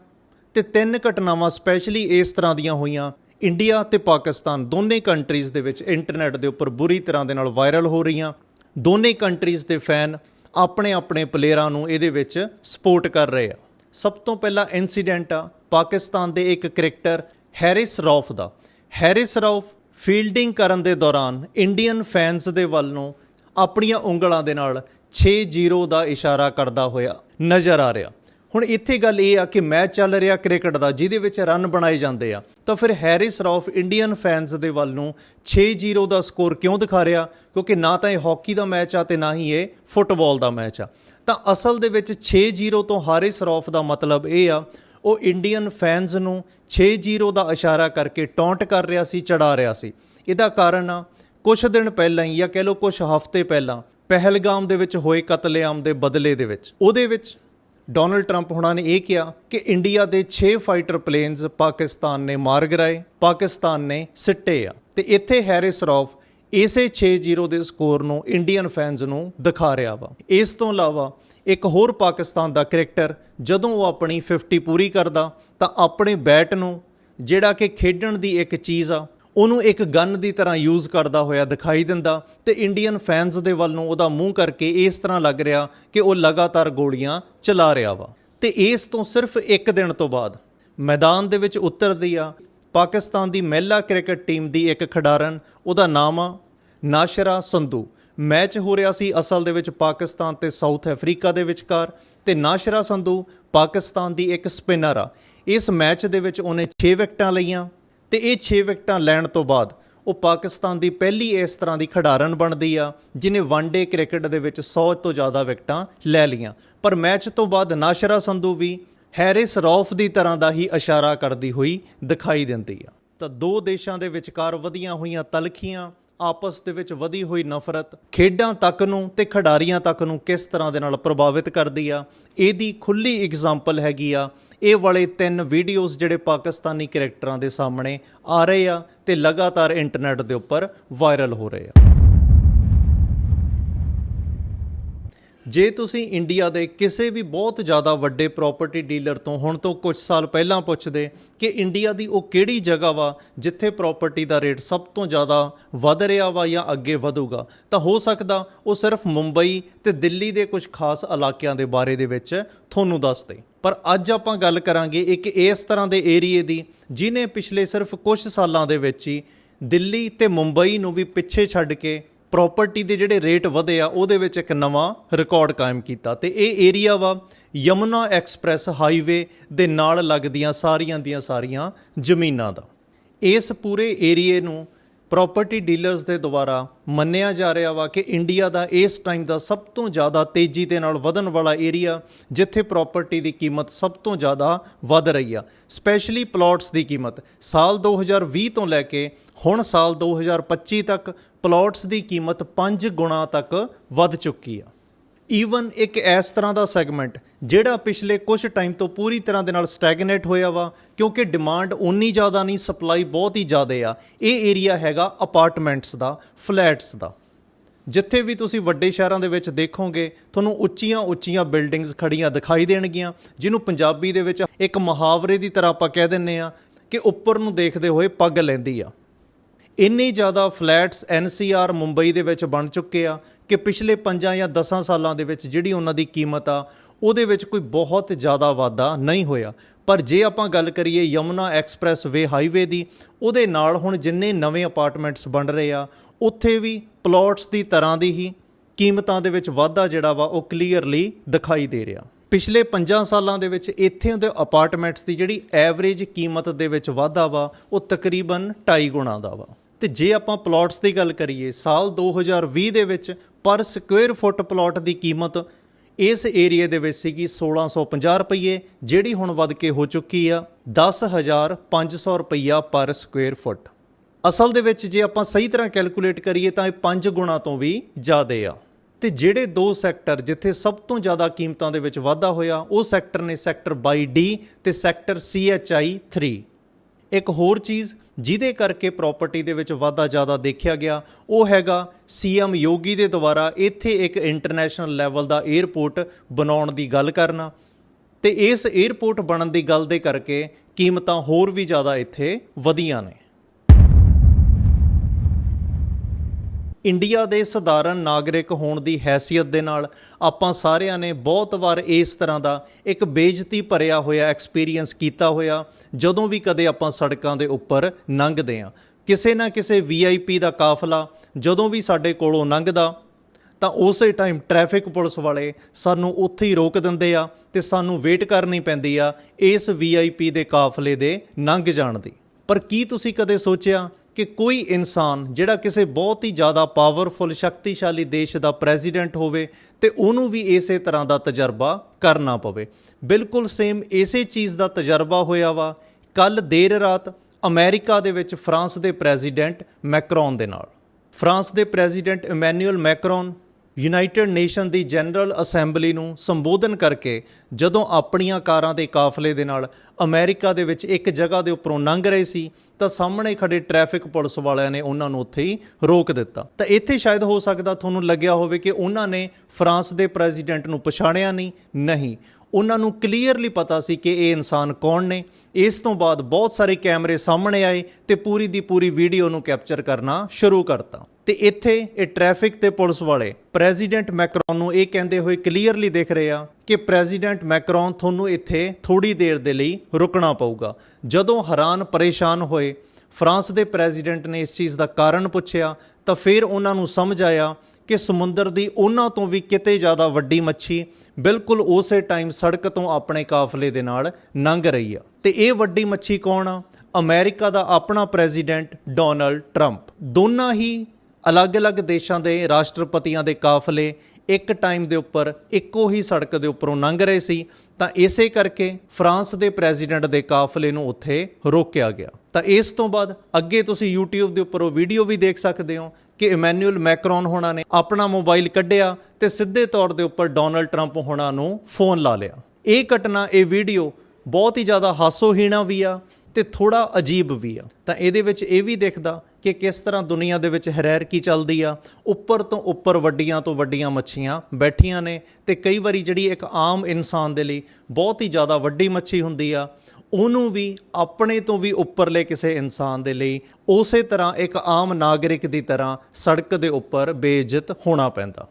ਤੇ ਤਿੰਨ ਘਟਨਾਵਾਂ ਸਪੈਸ਼ਲੀ ਇਸ ਤਰ੍ਹਾਂ ਦੀਆਂ ਹੋਈਆਂ। ਇੰਡੀਆ ਤੇ ਪਾਕਿਸਤਾਨ ਦੋਨੇ ਕੰਟਰੀਜ਼ ਦੇ ਵਿੱਚ ਇੰਟਰਨੈਟ ਦੇ ਉੱਪਰ ਬੁਰੀ ਤਰ੍ਹਾਂ ਦੇ ਨਾਲ ਵਾਇਰਲ ਹੋ ਰਹੀਆਂ। ਦੋਨੇ ਕੰਟਰੀਜ਼ ਦੇ ਫੈਨ ਆਪਣੇ ਆਪਣੇ ਪਲੇਅਰਾਂ ਨੂੰ ਇਹਦੇ ਵਿੱਚ ਸਪੋਰਟ ਕਰ ਰਹੇ ਆ। ਸਭ ਤੋਂ ਪਹਿਲਾ ਇਨਸੀਡੈਂਟ ਆ ਪਾਕਿਸਤਾਨ ਦੇ ਇੱਕ ਕ੍ਰਿਕਟਰ ਹੈਰਿਸ ਰੌਫ ਦਾ। ਹੈਰਿਸ ਰੌਫ ਫੀਲਡਿੰਗ ਕਰਨ ਦੇ ਦੌਰਾਨ ਇੰਡੀਅਨ ਫੈਨਸ ਦੇ ਵੱਲ ਨੂੰ ਆਪਣੀਆਂ ਉਂਗਲਾਂ ਦੇ ਨਾਲ 6-0 ਦਾ ਇਸ਼ਾਰਾ ਕਰਦਾ ਹੋਇਆ ਨਜ਼ਰ ਆ ਰਿਹਾ। ਹੁਣ ਇੱਥੇ ਗੱਲ ਇਹ ਆ ਕਿ ਮੈਚ ਚੱਲ ਰਿਹਾ ਕ੍ਰਿਕਟ ਦਾ, ਜਿਹਦੇ ਵਿੱਚ ਰਨ ਬਣਾਏ ਜਾਂਦੇ ਆ। ਤਾਂ ਫਿਰ ਹੈਰਿਸ ਰੌਫ ਇੰਡੀਅਨ ਫੈਨਸ ਦੇ ਵੱਲ ਨੂੰ 6-0 ਦਾ ਸਕੋਰ ਕਿਉਂ ਦਿਖਾ ਰਿਹਾ? ਕਿਉਂਕਿ ਨਾ ਤਾਂ ਇਹ ਹਾਕੀ ਦਾ ਮੈਚ ਆ ਤੇ ਨਾ ਹੀ ਇਹ ਫੁੱਟਬਾਲ ਦਾ ਮੈਚ ਆ। ਤਾਂ ਅਸਲ ਦੇ ਵਿੱਚ 6-0 ਤੋਂ ਹਾਰਿਸ ਰੌਫ ਦਾ ਮਤਲਬ ਇਹ ਆ, ਉਹ ਇੰਡੀਅਨ ਫੈਨਸ ਨੂੰ 6-0 ਦਾ ਇਸ਼ਾਰਾ ਕਰਕੇ ਟੌਂਟ ਕਰ ਰਿਹਾ ਸੀ, ਚੜਾ ਰਿਹਾ ਸੀ। ਇਹਦਾ ਕਾਰਨ ਆ ਕੁਝ ਦਿਨ ਪਹਿਲਾਂ ਹੀ, ਜਾਂ ਕਹਿ ਲਓ ਕੁਝ ਹਫ਼ਤੇ ਪਹਿਲਾਂ, ਪਹਿਲਗਾਮ ਦੇ ਵਿੱਚ ਹੋਏ ਕਤਲੇਆਮ ਦੇ ਬਦਲੇ ਦੇ ਵਿੱਚ, ਉਹਦੇ ਵਿੱਚ ਡੋਨਲਡ ਟਰੰਪ ਹੁਣਾਂ ਨੇ ਇਹ ਕਿਹਾ ਕਿ ਇੰਡੀਆ ਦੇ 6 ਫਾਈਟਰ ਪਲੇਨਸ ਪਾਕਿਸਤਾਨ ਨੇ ਮਾਰ ਗਿਰਾਏ ਪਾਕਿਸਤਾਨ ਨੇ ਸਿੱਟੇ ਆ। ਤੇ ਇੱਥੇ ਹੈਰਿਸ ਰੌਫ ਇਸੇ 6-0 ਦੇ ਸਕੋਰ ਨੂੰ ਇੰਡੀਅਨ ਫੈਨਸ ਨੂੰ ਦਿਖਾ ਰਿਹਾ ਵਾ। ਇਸ ਤੋਂ ਇਲਾਵਾ ਇੱਕ ਹੋਰ ਪਾਕਿਸਤਾਨ ਦਾ ਕ੍ਰਿਕਟਰ, ਜਦੋਂ ਉਹ ਆਪਣੀ 50 ਪੂਰੀ ਕਰਦਾ, ਤਾਂ ਆਪਣੇ ਬੈਟ ਨੂੰ, ਜਿਹੜਾ ਕਿ ਖੇਡਣ ਦੀ ਇੱਕ ਚੀਜ਼ ਆ ਉਹਨੂੰ ਇੱਕ ਗਨ ਦੀ ਤਰ੍ਹਾਂ ਯੂਜ਼ ਕਰਦਾ ਹੋਇਆ ਦਿਖਾਈ ਦਿੰਦਾ ਤੇ ਇੰਡੀਅਨ ਫੈਨਸ ਦੇ ਵੱਲ ਨੂੰ ਉਹਦਾ ਮੂੰਹ ਕਰਕੇ ਇਸ ਤਰ੍ਹਾਂ ਲੱਗ ਰਿਹਾ ਕਿ ਉਹ ਲਗਾਤਾਰ ਗੋਲੀਆਂ ਚਲਾ ਰਿਹਾ ਵਾ। ਤੇ ਇਸ ਤੋਂ ਸਿਰਫ ਇੱਕ ਦਿਨ ਤੋਂ ਬਾਅਦ ਮੈਦਾਨ ਦੇ ਵਿੱਚ ਉਤਰਦੀ ਆ ਪਾਕਿਸਤਾਨ ਦੀ ਮਹਿਲਾ ਕ੍ਰਿਕਟ ਟੀਮ ਦੀ ਇੱਕ ਖਿਡਾਰਨ, ਉਹਦਾ ਨਾਮ ਆ ਨਾਸ਼ਰਾ ਸੰਧੂ। ਮੈਚ ਹੋ ਰਿਹਾ ਸੀ ਅਸਲ ਦੇ ਵਿੱਚ ਪਾਕਿਸਤਾਨ ਤੇ ਸਾਊਥ ਅਫਰੀਕਾ ਦੇ ਵਿਚਕਾਰ ਤੇ ਨਾਸ਼ਰਾ ਸੰਧੂ ਪਾਕਿਸਤਾਨ ਦੀ ਇੱਕ ਸਪਿਨਰ ਆ। ਇਸ ਮੈਚ ਦੇ ਵਿੱਚ ਉਹਨੇ 6 ਵਿਕਟਾਂ ਲਈਆਂ ਤੇ ਇਹ 6 ਵਿਕਟਾਂ ਲੈਣ ਤੋਂ ਬਾਅਦ ਉਹ ਪਾਕਿਸਤਾਨ ਦੀ ਪਹਿਲੀ ਇਸ ਤਰ੍ਹਾਂ ਦੀ ਖਿਡਾਰਨ ਬਣਦੀ ਆ, ਜਿਨੇ ਵਨਡੇ ਕ੍ਰਿਕਟ ਦੇ ਵਿੱਚ 100 ਤੋਂ ਜ਼ਿਆਦਾ ਵਿਕਟਾਂ ਲੈ ਲਈਆਂ। ਪਰ ਮੈਚ ਤੋਂ ਬਾਅਦ ਨਾਸ਼ਰਾ ਸੰਧੂ ਵੀ ਹੈਰਿਸ ਰੌਫ ਦੀ ਤਰ੍ਹਾਂ ਦਾ ਹੀ ਇਸ਼ਾਰਾ ਕਰਦੀ ਹੋਈ ਦਿਖਾਈ ਦਿੰਦੀ ਆ। ਤਾਂ ਦੋ ਦੇਸ਼ਾਂ ਦੇ ਵਿਚਕਾਰ ਵਧੀਆਂ ਹੋਈਆਂ ਤਲਖੀਆਂ ਆਪਸ ਦੇ ਵਿੱਚ ਵਧੀ ਹੋਈ ਨਫ਼ਰਤ ਖੇਡਾਂ ਤੱਕ ਨੂੰ ਤੇ ਖਿਡਾਰੀਆਂ ਤੱਕ ਨੂੰ ਕਿਸ ਤਰ੍ਹਾਂ ਦੇ ਨਾਲ ਪ੍ਰਭਾਵਿਤ ਕਰਦੀ ਆ? ਇਹਦੀ ਖੁੱਲੀ ਐਗਜ਼ਾਮਪਲ ਹੈਗੀ ਆ। ਇਹ ਵਾਲੇ ਤਿੰਨ ਵੀਡੀਓਜ਼ ਜਿਹੜੇ ਪਾਕਿਸਤਾਨੀ ਕੈਰੈਕਟਰਾਂ ਦੇ ਸਾਹਮਣੇ ਆ ਰਹੇ ਆ ਤੇ ਲਗਾਤਾਰ ਇੰਟਰਨੈਟ ਦੇ ਉੱਪਰ ਵਾਇਰਲ ਹੋ ਰਹੇ ਆ। ਜੇ ਤੁਸੀਂ ਇੰਡੀਆ ਦੇ ਕਿਸੇ ਵੀ ਬਹੁਤ ਜ਼ਿਆਦਾ ਵੱਡੇ ਪ੍ਰਾਪਰਟੀ ਡੀਲਰ ਤੋਂ ਹੁਣ ਤੋਂ ਕੁਝ ਸਾਲ ਪਹਿਲਾਂ ਪੁੱਛਦੇ ਕਿ ਇੰਡੀਆ ਦੀ ਉਹ ਕਿਹੜੀ ਜਗ੍ਹਾ ਵਾ ਜਿੱਥੇ ਪ੍ਰਾਪਰਟੀ ਦਾ ਰੇਟ ਸਭ ਤੋਂ ਜ਼ਿਆਦਾ ਵਧ ਰਿਹਾ ਵਾ ਜਾਂ ਅੱਗੇ ਵਧੂਗਾ, ਤਾਂ ਹੋ ਸਕਦਾ ਉਹ ਸਿਰਫ ਮੁੰਬਈ ਤੇ ਦਿੱਲੀ ਦੇ ਕੁਝ ਖਾਸ ਇਲਾਕਿਆਂ ਦੇ ਬਾਰੇ ਦੇ ਵਿੱਚ ਤੁਹਾਨੂੰ ਦੱਸਦੇ। ਪਰ ਅੱਜ ਆਪਾਂ ਗੱਲ ਕਰਾਂਗੇ ਇੱਕ ਇਸ ਤਰ੍ਹਾਂ ਦੇ ਏਰੀਏ ਦੀ ਜਿਨੇ ਪਿਛਲੇ ਸਿਰਫ ਕੁਝ ਸਾਲਾਂ ਦੇ ਵਿੱਚ ਹੀ ਦਿੱਲੀ ਤੇ ਮੁੰਬਈ ਨੂੰ ਵੀ ਪਿੱਛੇ ਛੱਡ ਕੇ ਪ੍ਰਾਪਰਟੀ ਦੇ ਜਿਹੜੇ ਰੇਟ ਵਧੇ ਆ, ਉਹਦੇ ਵਿੱਚ ਇੱਕ ਨਵਾਂ ਰਿਕਾਰਡ ਕਾਇਮ ਕੀਤਾ। ਤੇ ਇਹ ਏਰੀਆ ਵਾ, ਯਮੁਨਾ ਐਕਸਪ੍ਰੈਸ ਹਾਈਵੇ ਦੇ ਨਾਲ ਲੱਗਦੀਆਂ ਸਾਰੀਆਂ ਦੀਆਂ ਸਾਰੀਆਂ ਜ਼ਮੀਨਾਂ ਦਾ। ਇਸ ਪੂਰੇ ਏਰੀਏ ਨੂੰ ਪ੍ਰਾਪਰਟੀ ਡੀਲਰਸ ਦੇ ਦੁਆਰਾ ਮੰਨਿਆ ਜਾ ਰਿਹਾ ਵਾ ਕਿ ਇੰਡੀਆ ਦਾ ਇਸ ਟਾਈਮ ਦਾ ਸਭ ਤੋਂ ਜ਼ਿਆਦਾ ਤੇਜ਼ੀ ਦੇ ਨਾਲ ਵਧਣ ਵਾਲਾ ਏਰੀਆ ਜਿੱਥੇ ਪ੍ਰਾਪਰਟੀ ਦੀ ਕੀਮਤ ਸਭ ਤੋਂ ਜ਼ਿਆਦਾ ਵਧ ਰਹੀ ਆ। ਸਪੈਸ਼ਲੀ ਪਲਾਟਸ ਦੀ ਕੀਮਤ ਸਾਲ 2020 ਤੋਂ ਲੈ ਕੇ ਹੁਣ ਸਾਲ 2025 ਤੱਕ ਪਲਾਟਸ ਦੀ ਕੀਮਤ 5 ਗੁਣਾ ਤੱਕ ਵੱਧ ਚੁੱਕੀ ਆ। ਈਵਨ ਇੱਕ ਇਸ ਤਰ੍ਹਾਂ ਦਾ ਸੈਗਮੈਂਟ, ਜਿਹੜਾ ਪਿਛਲੇ ਕੁਝ ਟਾਈਮ ਤੋਂ ਪੂਰੀ ਤਰ੍ਹਾਂ ਦੇ ਨਾਲ ਸਟੈਗਨੇਟ ਹੋਇਆ ਵਾ, ਕਿਉਂਕਿ ਡਿਮਾਂਡ ਉਨੀ ਜ਼ਿਆਦਾ ਨਹੀਂ ਸਪਲਾਈ ਬਹੁਤ ਹੀ ਜ਼ਿਆਦਾ ਆ। ਇਹ ਏਰੀਆ ਹੈਗਾ ਅਪਾਰਟਮੈਂਟਸ ਦਾ ਫਲੈਟਸ ਦਾ। ਜਿੱਥੇ ਵੀ ਤੁਸੀਂ ਵੱਡੇ ਸ਼ਹਿਰਾਂ ਦੇ ਵਿੱਚ ਦੇਖੋਗੇ, ਤੁਹਾਨੂੰ ਉੱਚੀਆਂ ਉੱਚੀਆਂ ਬਿਲਡਿੰਗਸ ਖੜੀਆਂ ਦਿਖਾਈ ਦੇਣਗੀਆਂ, ਜਿਹਨੂੰ ਪੰਜਾਬੀ ਦੇ ਵਿੱਚ ਇੱਕ ਮੁਹਾਵਰੇ ਦੀ ਤਰ੍ਹਾਂ ਆਪਾਂ ਕਹਿ ਦਿੰਨੇ ਆ ਕਿ ਉੱਪਰ ਨੂੰ ਦੇਖਦੇ ਹੋਏ ਪੱਗ ਲੈਂਦੀ ਆ। ਇੰਨੇ ਜ਼ਿਆਦਾ ਫਲੈਟਸ ਐਨਸੀਆਰ ਮੁੰਬਈ ਦੇ ਵਿੱਚ ਬਣ ਚੁੱਕੇ ਆ ਕਿ ਪਿਛਲੇ 5 ਜਾਂ 10 ਸਾਲਾਂ ਦੇ ਵਿੱਚ ਜਿਹੜੀ ਉਹਨਾਂ ਦੀ ਕੀਮਤ ਆ, ਉਹਦੇ ਵਿੱਚ ਕੋਈ ਬਹੁਤ ਜ਼ਿਆਦਾ ਵਾਧਾ ਨਹੀਂ ਹੋਇਆ। ਪਰ ਜੇ ਆਪਾਂ ਗੱਲ ਕਰੀਏ ਯਮੁਨਾ ਐਕਸਪ੍ਰੈਸ ਵੇ ਹਾਈਵੇ ਦੀ, ਉਹਦੇ ਨਾਲ ਹੁਣ ਜਿੰਨੇ ਨਵੇਂ ਅਪਾਰਟਮੈਂਟਸ ਬਣ ਰਹੇ ਆ, ਉੱਥੇ ਵੀ ਪਲਾਟਸ ਦੀ ਤਰ੍ਹਾਂ ਦੀ ਹੀ ਕੀਮਤਾਂ ਦੇ ਵਿੱਚ ਵਾਧਾ ਜਿਹੜਾ ਵਾ, ਉਹ ਕਲੀਅਰਲੀ ਦਿਖਾਈ ਦੇ ਰਿਹਾ। ਪਿਛਲੇ 5 ਸਾਲਾਂ ਦੇ ਵਿੱਚ ਇੱਥੇ ਦੇ ਅਪਾਰਟਮੈਂਟਸ ਦੀ ਜਿਹੜੀ ਐਵਰੇਜ ਕੀਮਤ ਦੇ ਵਿੱਚ ਵਾਧਾ ਵਾ, ਉਹ ਤਕਰੀਬਨ 2.5 ਗੁਣਾ ਦਾ ਵਾ। ਤੇ ਜੇ ਆਪਾਂ ਪਲਾਟਸ ਦੀ ਗੱਲ ਕਰੀਏ, ਸਾਲ 2020 ਦੇ ਵਿੱਚ ਪਰ ਸਕੁਅਰ ਫੁੱਟ ਪਲਾਟ ਦੀ ਕੀਮਤ ਇਸ ਏਰੀਆ ਦੇ ਵਿੱਚ ਸੀਗੀ 1650 ਰੁਪਏ ਜਿਹੜੀ ਹੁਣ ਵੱਧ ਕੇ ਹੋ ਚੁੱਕੀ ਆ 10500 ਰੁਪਈਆ ਪਰ ਸਕੁਅਰ ਫੁੱਟ ਅਸਲ ਦੇ ਵਿੱਚ ਜੇ ਆਪਾਂ ਸਹੀ ਤਰ੍ਹਾਂ ਕੈਲਕੂਲੇਟ ਕਰੀਏ ਤਾਂ ਇਹ 5 ਗੁਣਾ ਤੋਂ ਵੀ ਜ਼ਿਆਦੇ ਆ। ਤੇ ਜਿਹੜੇ ਦੋ ਸੈਕਟਰ ਜਿੱਥੇ ਸਭ ਤੋਂ ਜ਼ਿਆਦਾ ਕੀਮਤਾਂ ਦੇ ਵਿੱਚ ਵਾਧਾ ਹੋਇਆ, ਉਹ ਸੈਕਟਰ ਨੇ ਸੈਕਟਰ 22D ਤੇ ਸੈਕਟਰ CHI 3 ਇੱਕ ਹੋਰ ਚੀਜ਼ ਜਿਹਦੇ ਕਰਕੇ ਪ੍ਰਾਪਰਟੀ ਦੇ ਵਿੱਚ ਵਾਧਾ ਜ਼ਿਆਦਾ ਦੇਖਿਆ ਗਿਆ, ਉਹ ਹੈਗਾ ਸੀਐਮ ਯੋਗੀ ਦੇ ਦੁਆਰਾ ਇੱਥੇ ਇੱਕ ਇੰਟਰਨੈਸ਼ਨਲ ਲੈਵਲ ਦਾ 에ਅਰਪੋਰਟ ਬਣਾਉਣ ਦੀ ਗੱਲ ਕਰਨਾ। ਤੇ ਇਸ 에ਅਰਪੋਰਟ ਬਣਨ ਦੀ ਗੱਲ ਦੇ ਕਰਕੇ ਕੀਮਤਾਂ ਹੋਰ ਵੀ ਜ਼ਿਆਦਾ ਇੱਥੇ ਵਧੀਆਂ ਨੇ। ਇੰਡੀਆ ਦੇ ਸਧਾਰਨ ਨਾਗਰਿਕ ਹੋਣ ਦੀ ਹੈਸੀਅਤ ਦੇ ਨਾਲ ਆਪਾਂ ਸਾਰਿਆਂ ਨੇ ਬਹੁਤ ਵਾਰ ਇਸ ਤਰ੍ਹਾਂ ਦਾ ਇੱਕ ਬੇਇੱਜ਼ਤੀ ਭਰਿਆ ਹੋਇਆ ਐਕਸਪੀਰੀਅੰਸ ਕੀਤਾ ਹੋਇਆ, ਜਦੋਂ ਵੀ ਕਦੇ ਆਪਾਂ ਸੜਕਾਂ ਦੇ ਉੱਪਰ ਲੰਘਦੇ ਆ ਕਿਸੇ ਨਾ ਕਿਸੇ ਵੀਆਈਪੀ ਦਾ ਕਾਫਲਾ ਜਦੋਂ ਵੀ ਸਾਡੇ ਕੋਲੋਂ ਲੰਘਦਾ ਤਾਂ ਉਸੇ ਟਾਈਮ ਟ੍ਰੈਫਿਕ ਪੁਲਿਸ ਵਾਲੇ ਸਾਨੂੰ ਉੱਥੇ ਹੀ ਰੋਕ ਦਿੰਦੇ ਆ ਤੇ ਸਾਨੂੰ ਵੇਟ ਕਰਨੀ ਪੈਂਦੀ ਆ ਇਸ ਵੀਆਈਪੀ ਦੇ ਕਾਫਲੇ ਦੇ ਲੰਘ ਜਾਣ ਦੀ। ਪਰ ਕੀ ਤੁਸੀਂ ਕਦੇ ਸੋਚਿਆ ਕਿ ਕੋਈ ਇਨਸਾਨ ਜਿਹੜਾ ਕਿਸੇ ਬਹੁਤ ਹੀ ਜ਼ਿਆਦਾ ਪਾਵਰਫੁਲ ਸ਼ਕਤੀਸ਼ਾਲੀ ਦੇਸ਼ ਦਾ ਪ੍ਰੈਜ਼ੀਡੈਂਟ ਹੋਵੇ ਤੇ ਉਹਨੂੰ ਵੀ ਇਸੇ ਤਰ੍ਹਾਂ ਦਾ ਤਜਰਬਾ ਕਰਨਾ ਪਵੇ। ਬਿਲਕੁਲ ਸੇਮ ਇਸੇ ਚੀਜ਼ ਦਾ ਤਜਰਬਾ ਹੋਇਆ ਵਾ। ਕੱਲ ਦੇਰ ਰਾਤ ਅਮਰੀਕਾ ਦੇ ਵਿੱਚ ਫਰਾਂਸ ਦੇ ਪ੍ਰੈਜ਼ੀਡੈਂਟ ਮੈਕਰੋਨ ਦੇ ਨਾਲ। ਫਰਾਂਸ ਦੇ president Emmanuel Macron United Nation ਦੀ ਜਨਰਲ ਅਸੈਂਬਲੀ ਨੂੰ ਸੰਬੋਧਨ ਕਰਕੇ ਜਦੋਂ ਆਪਣੀਆਂ ਕਾਰਾਂ ਦੇ ਕਾਫਲੇ ਦੇ ਨਾਲ ਅਮਰੀਕਾ ਦੇ ਵਿੱਚ ਇੱਕ ਜਗ੍ਹਾ ਦੇ ਉੱਪਰੋਂ ਲੰਘ ਰਹੇ ਸੀ, ਤਾਂ ਸਾਹਮਣੇ ਖੜੇ ਟ੍ਰੈਫਿਕ ਪੁਲਿਸ ਵਾਲਿਆਂ ਨੇ ਉਹਨਾਂ ਨੂੰ ਉੱਥੇ ਹੀ ਰੋਕ ਦਿੱਤਾ। ਤਾਂ ਇੱਥੇ ਸ਼ਾਇਦ ਹੋ ਸਕਦਾ ਤੁਹਾਨੂੰ ਲੱਗਿਆ ਹੋਵੇ ਕਿ ਉਹਨਾਂ ਨੇ ਫਰਾਂਸ ਦੇ ਪ੍ਰੈਜ਼ੀਡੈਂਟ ਨੂੰ ਪਛਾਣਿਆ ਨਹੀਂ ਨਹੀਂ। ਉਹਨਾਂ ਨੂੰ ਕਲੀਅਰਲੀ ਪਤਾ ਸੀ ਕਿ ਇਹ ਇਨਸਾਨ ਕੌਣ ਨੇ। ਇਸ ਤੋਂ ਬਾਅਦ ਬਹੁਤ ਸਾਰੇ ਕੈਮਰੇ ਸਾਹਮਣੇ ਆਏ ਤੇ ਪੂਰੀ ਦੀ ਪੂਰੀ ਵੀਡੀਓ ਨੂੰ ਕੈਪਚਰ ਕਰਨਾ ਸ਼ੁਰੂ ਕਰਤਾ। ਤੇ ਇੱਥੇ ਇਹ ਟ੍ਰੈਫਿਕ ਤੇ ਪੁਲਿਸ ਵਾਲੇ ਪ੍ਰੈਜ਼ੀਡੈਂਟ ਮੈਕਰੋਨ ਨੂੰ ਇਹ ਕਹਿੰਦੇ ਹੋਏ ਕਲੀਅਰਲੀ ਦਿਖ ਰਹੇ ਆ ਕਿ ਪ੍ਰੈਜ਼ੀਡੈਂਟ ਮੈਕਰੋਨ ਤੁਹਾਨੂੰ ਇੱਥੇ ਥੋੜੀ ਦੇਰ ਦੇ ਲਈ ਰੁਕਣਾ ਪਊਗਾ। ਜਦੋਂ ਹੈਰਾਨ ਪਰੇਸ਼ਾਨ ਹੋਏ, ਫਰਾਂਸ ਦੇ ਪ੍ਰੈਜ਼ੀਡੈਂਟ ਨੇ ਇਸ ਚੀਜ਼ ਦਾ ਕਾਰਨ ਪੁੱਛਿਆ, ਤਾਂ ਫਿਰ ਉਹਨਾਂ ਨੂੰ ਸਮਝ ਆਇਆ ਕਿ ਸਮੁੰਦਰ ਦੀ ਉਹਨਾਂ ਤੋਂ ਵੀ ਕਿਤੇ ਜ਼ਿਆਦਾ ਵੱਡੀ ਮੱਛੀ ਬਿਲਕੁਲ ਉਸੇ ਟਾਈਮ ਸੜਕ ਤੋਂ ਆਪਣੇ ਕਾਫਲੇ ਦੇ ਨਾਲ ਲੰਘ ਰਹੀ ਆ। ਤੇ ਇਹ ਵੱਡੀ ਮੱਛੀ ਕੌਣ ਆ? ਅਮਰੀਕਾ ਦਾ ਆਪਣਾ ਪ੍ਰੈਜ਼ੀਡੈਂਟ ਡੋਨਲਡ ਟਰੰਪ ਦੋਨਾਂ ਹੀ ਅਲੱਗ-ਅਲੱਗ ਦੇਸ਼ਾਂ ਦੇ ਰਾਸ਼ਟਰਪਤੀਆਂ ਦੇ ਕਾਫਲੇ ਇੱਕ ਟਾਈਮ ਦੇ ਉੱਪਰ ਇੱਕੋ ਹੀ ਸੜਕ ਦੇ ਉੱਪਰੋਂ ਲੰਘ ਰਹੇ ਸੀ, ਤਾਂ ਇਸੇ ਕਰਕੇ ਫਰਾਂਸ ਦੇ ਪ੍ਰੈਜ਼ੀਡੈਂਟ ਦੇ ਕਾਫਲੇ ਨੂੰ ਉੱਥੇ ਰੋਕਿਆ ਗਿਆ। ਤਾਂ ਇਸ ਤੋਂ ਬਾਅਦ ਅੱਗੇ ਤੁਸੀਂ YouTube ਦੇ ਉੱਪਰ ਉਹ ਵੀਡੀਓ ਵੀ ਦੇਖ ਸਕਦੇ ਹੋ ਕਿ ਇਮੈਨੂਅਲ ਮੈਕਰੋਨ ਹੋਣਾ ਨੇ ਆਪਣਾ ਮੋਬਾਈਲ ਕੱਢਿਆ ਤੇ ਸਿੱਧੇ ਤੌਰ ਦੇ ਉੱਪਰ ਡੋਨਲਡ ਟਰੰਪ ਹੋਣਾ ਨੂੰ ਫੋਨ ਲਾ ਲਿਆ। ਇਹ ਘਟਨਾ, ਇਹ ਵੀਡੀਓ ਬਹੁਤ ਹੀ ਜ਼ਿਆਦਾ ਹਾਸੋਹੀਣਾ ਵੀ ਆ ਤੇ ਥੋੜਾ ਅਜੀਬ ਵੀ ਆ। ਤਾਂ ਇਹਦੇ ਵਿੱਚ ਇਹ ਵੀ ਦਿਖਦਾ ਕਿ ਕਿਸ ਤਰ੍ਹਾਂ ਦੁਨੀਆ ਦੇ ਵਿੱਚ ਹੈਰਾਰਕੀ ਚੱਲਦੀ ਆ, ਉੱਪਰ ਤੋਂ ਉੱਪਰ ਵੱਡੀਆਂ ਤੋਂ ਵੱਡੀਆਂ ਮੱਛੀਆਂ ਬੈਠੀਆਂ ਨੇ ਤੇ ਕਈ ਵਾਰੀ ਜਿਹੜੀ ਇੱਕ ਆਮ ਇਨਸਾਨ ਦੇ ਲਈ ਬਹੁਤ ਹੀ ਜ਼ਿਆਦਾ ਵੱਡੀ ਮੱਛੀ ਹੁੰਦੀ ਆ, ਉਹਨੂੰ ਵੀ ਆਪਣੇ ਤੋਂ ਵੀ ਉੱਪਰਲੇ ਕਿਸੇ ਇਨਸਾਨ ਦੇ ਲਈ ਉਸੇ ਤਰ੍ਹਾਂ ਇੱਕ ਆਮ ਨਾਗਰਿਕ ਦੀ ਤਰ੍ਹਾਂ ਸੜਕ ਦੇ ਉੱਪਰ ਬੇਇੱਜ਼ਤ ਹੋਣਾ ਪੈਂਦਾ।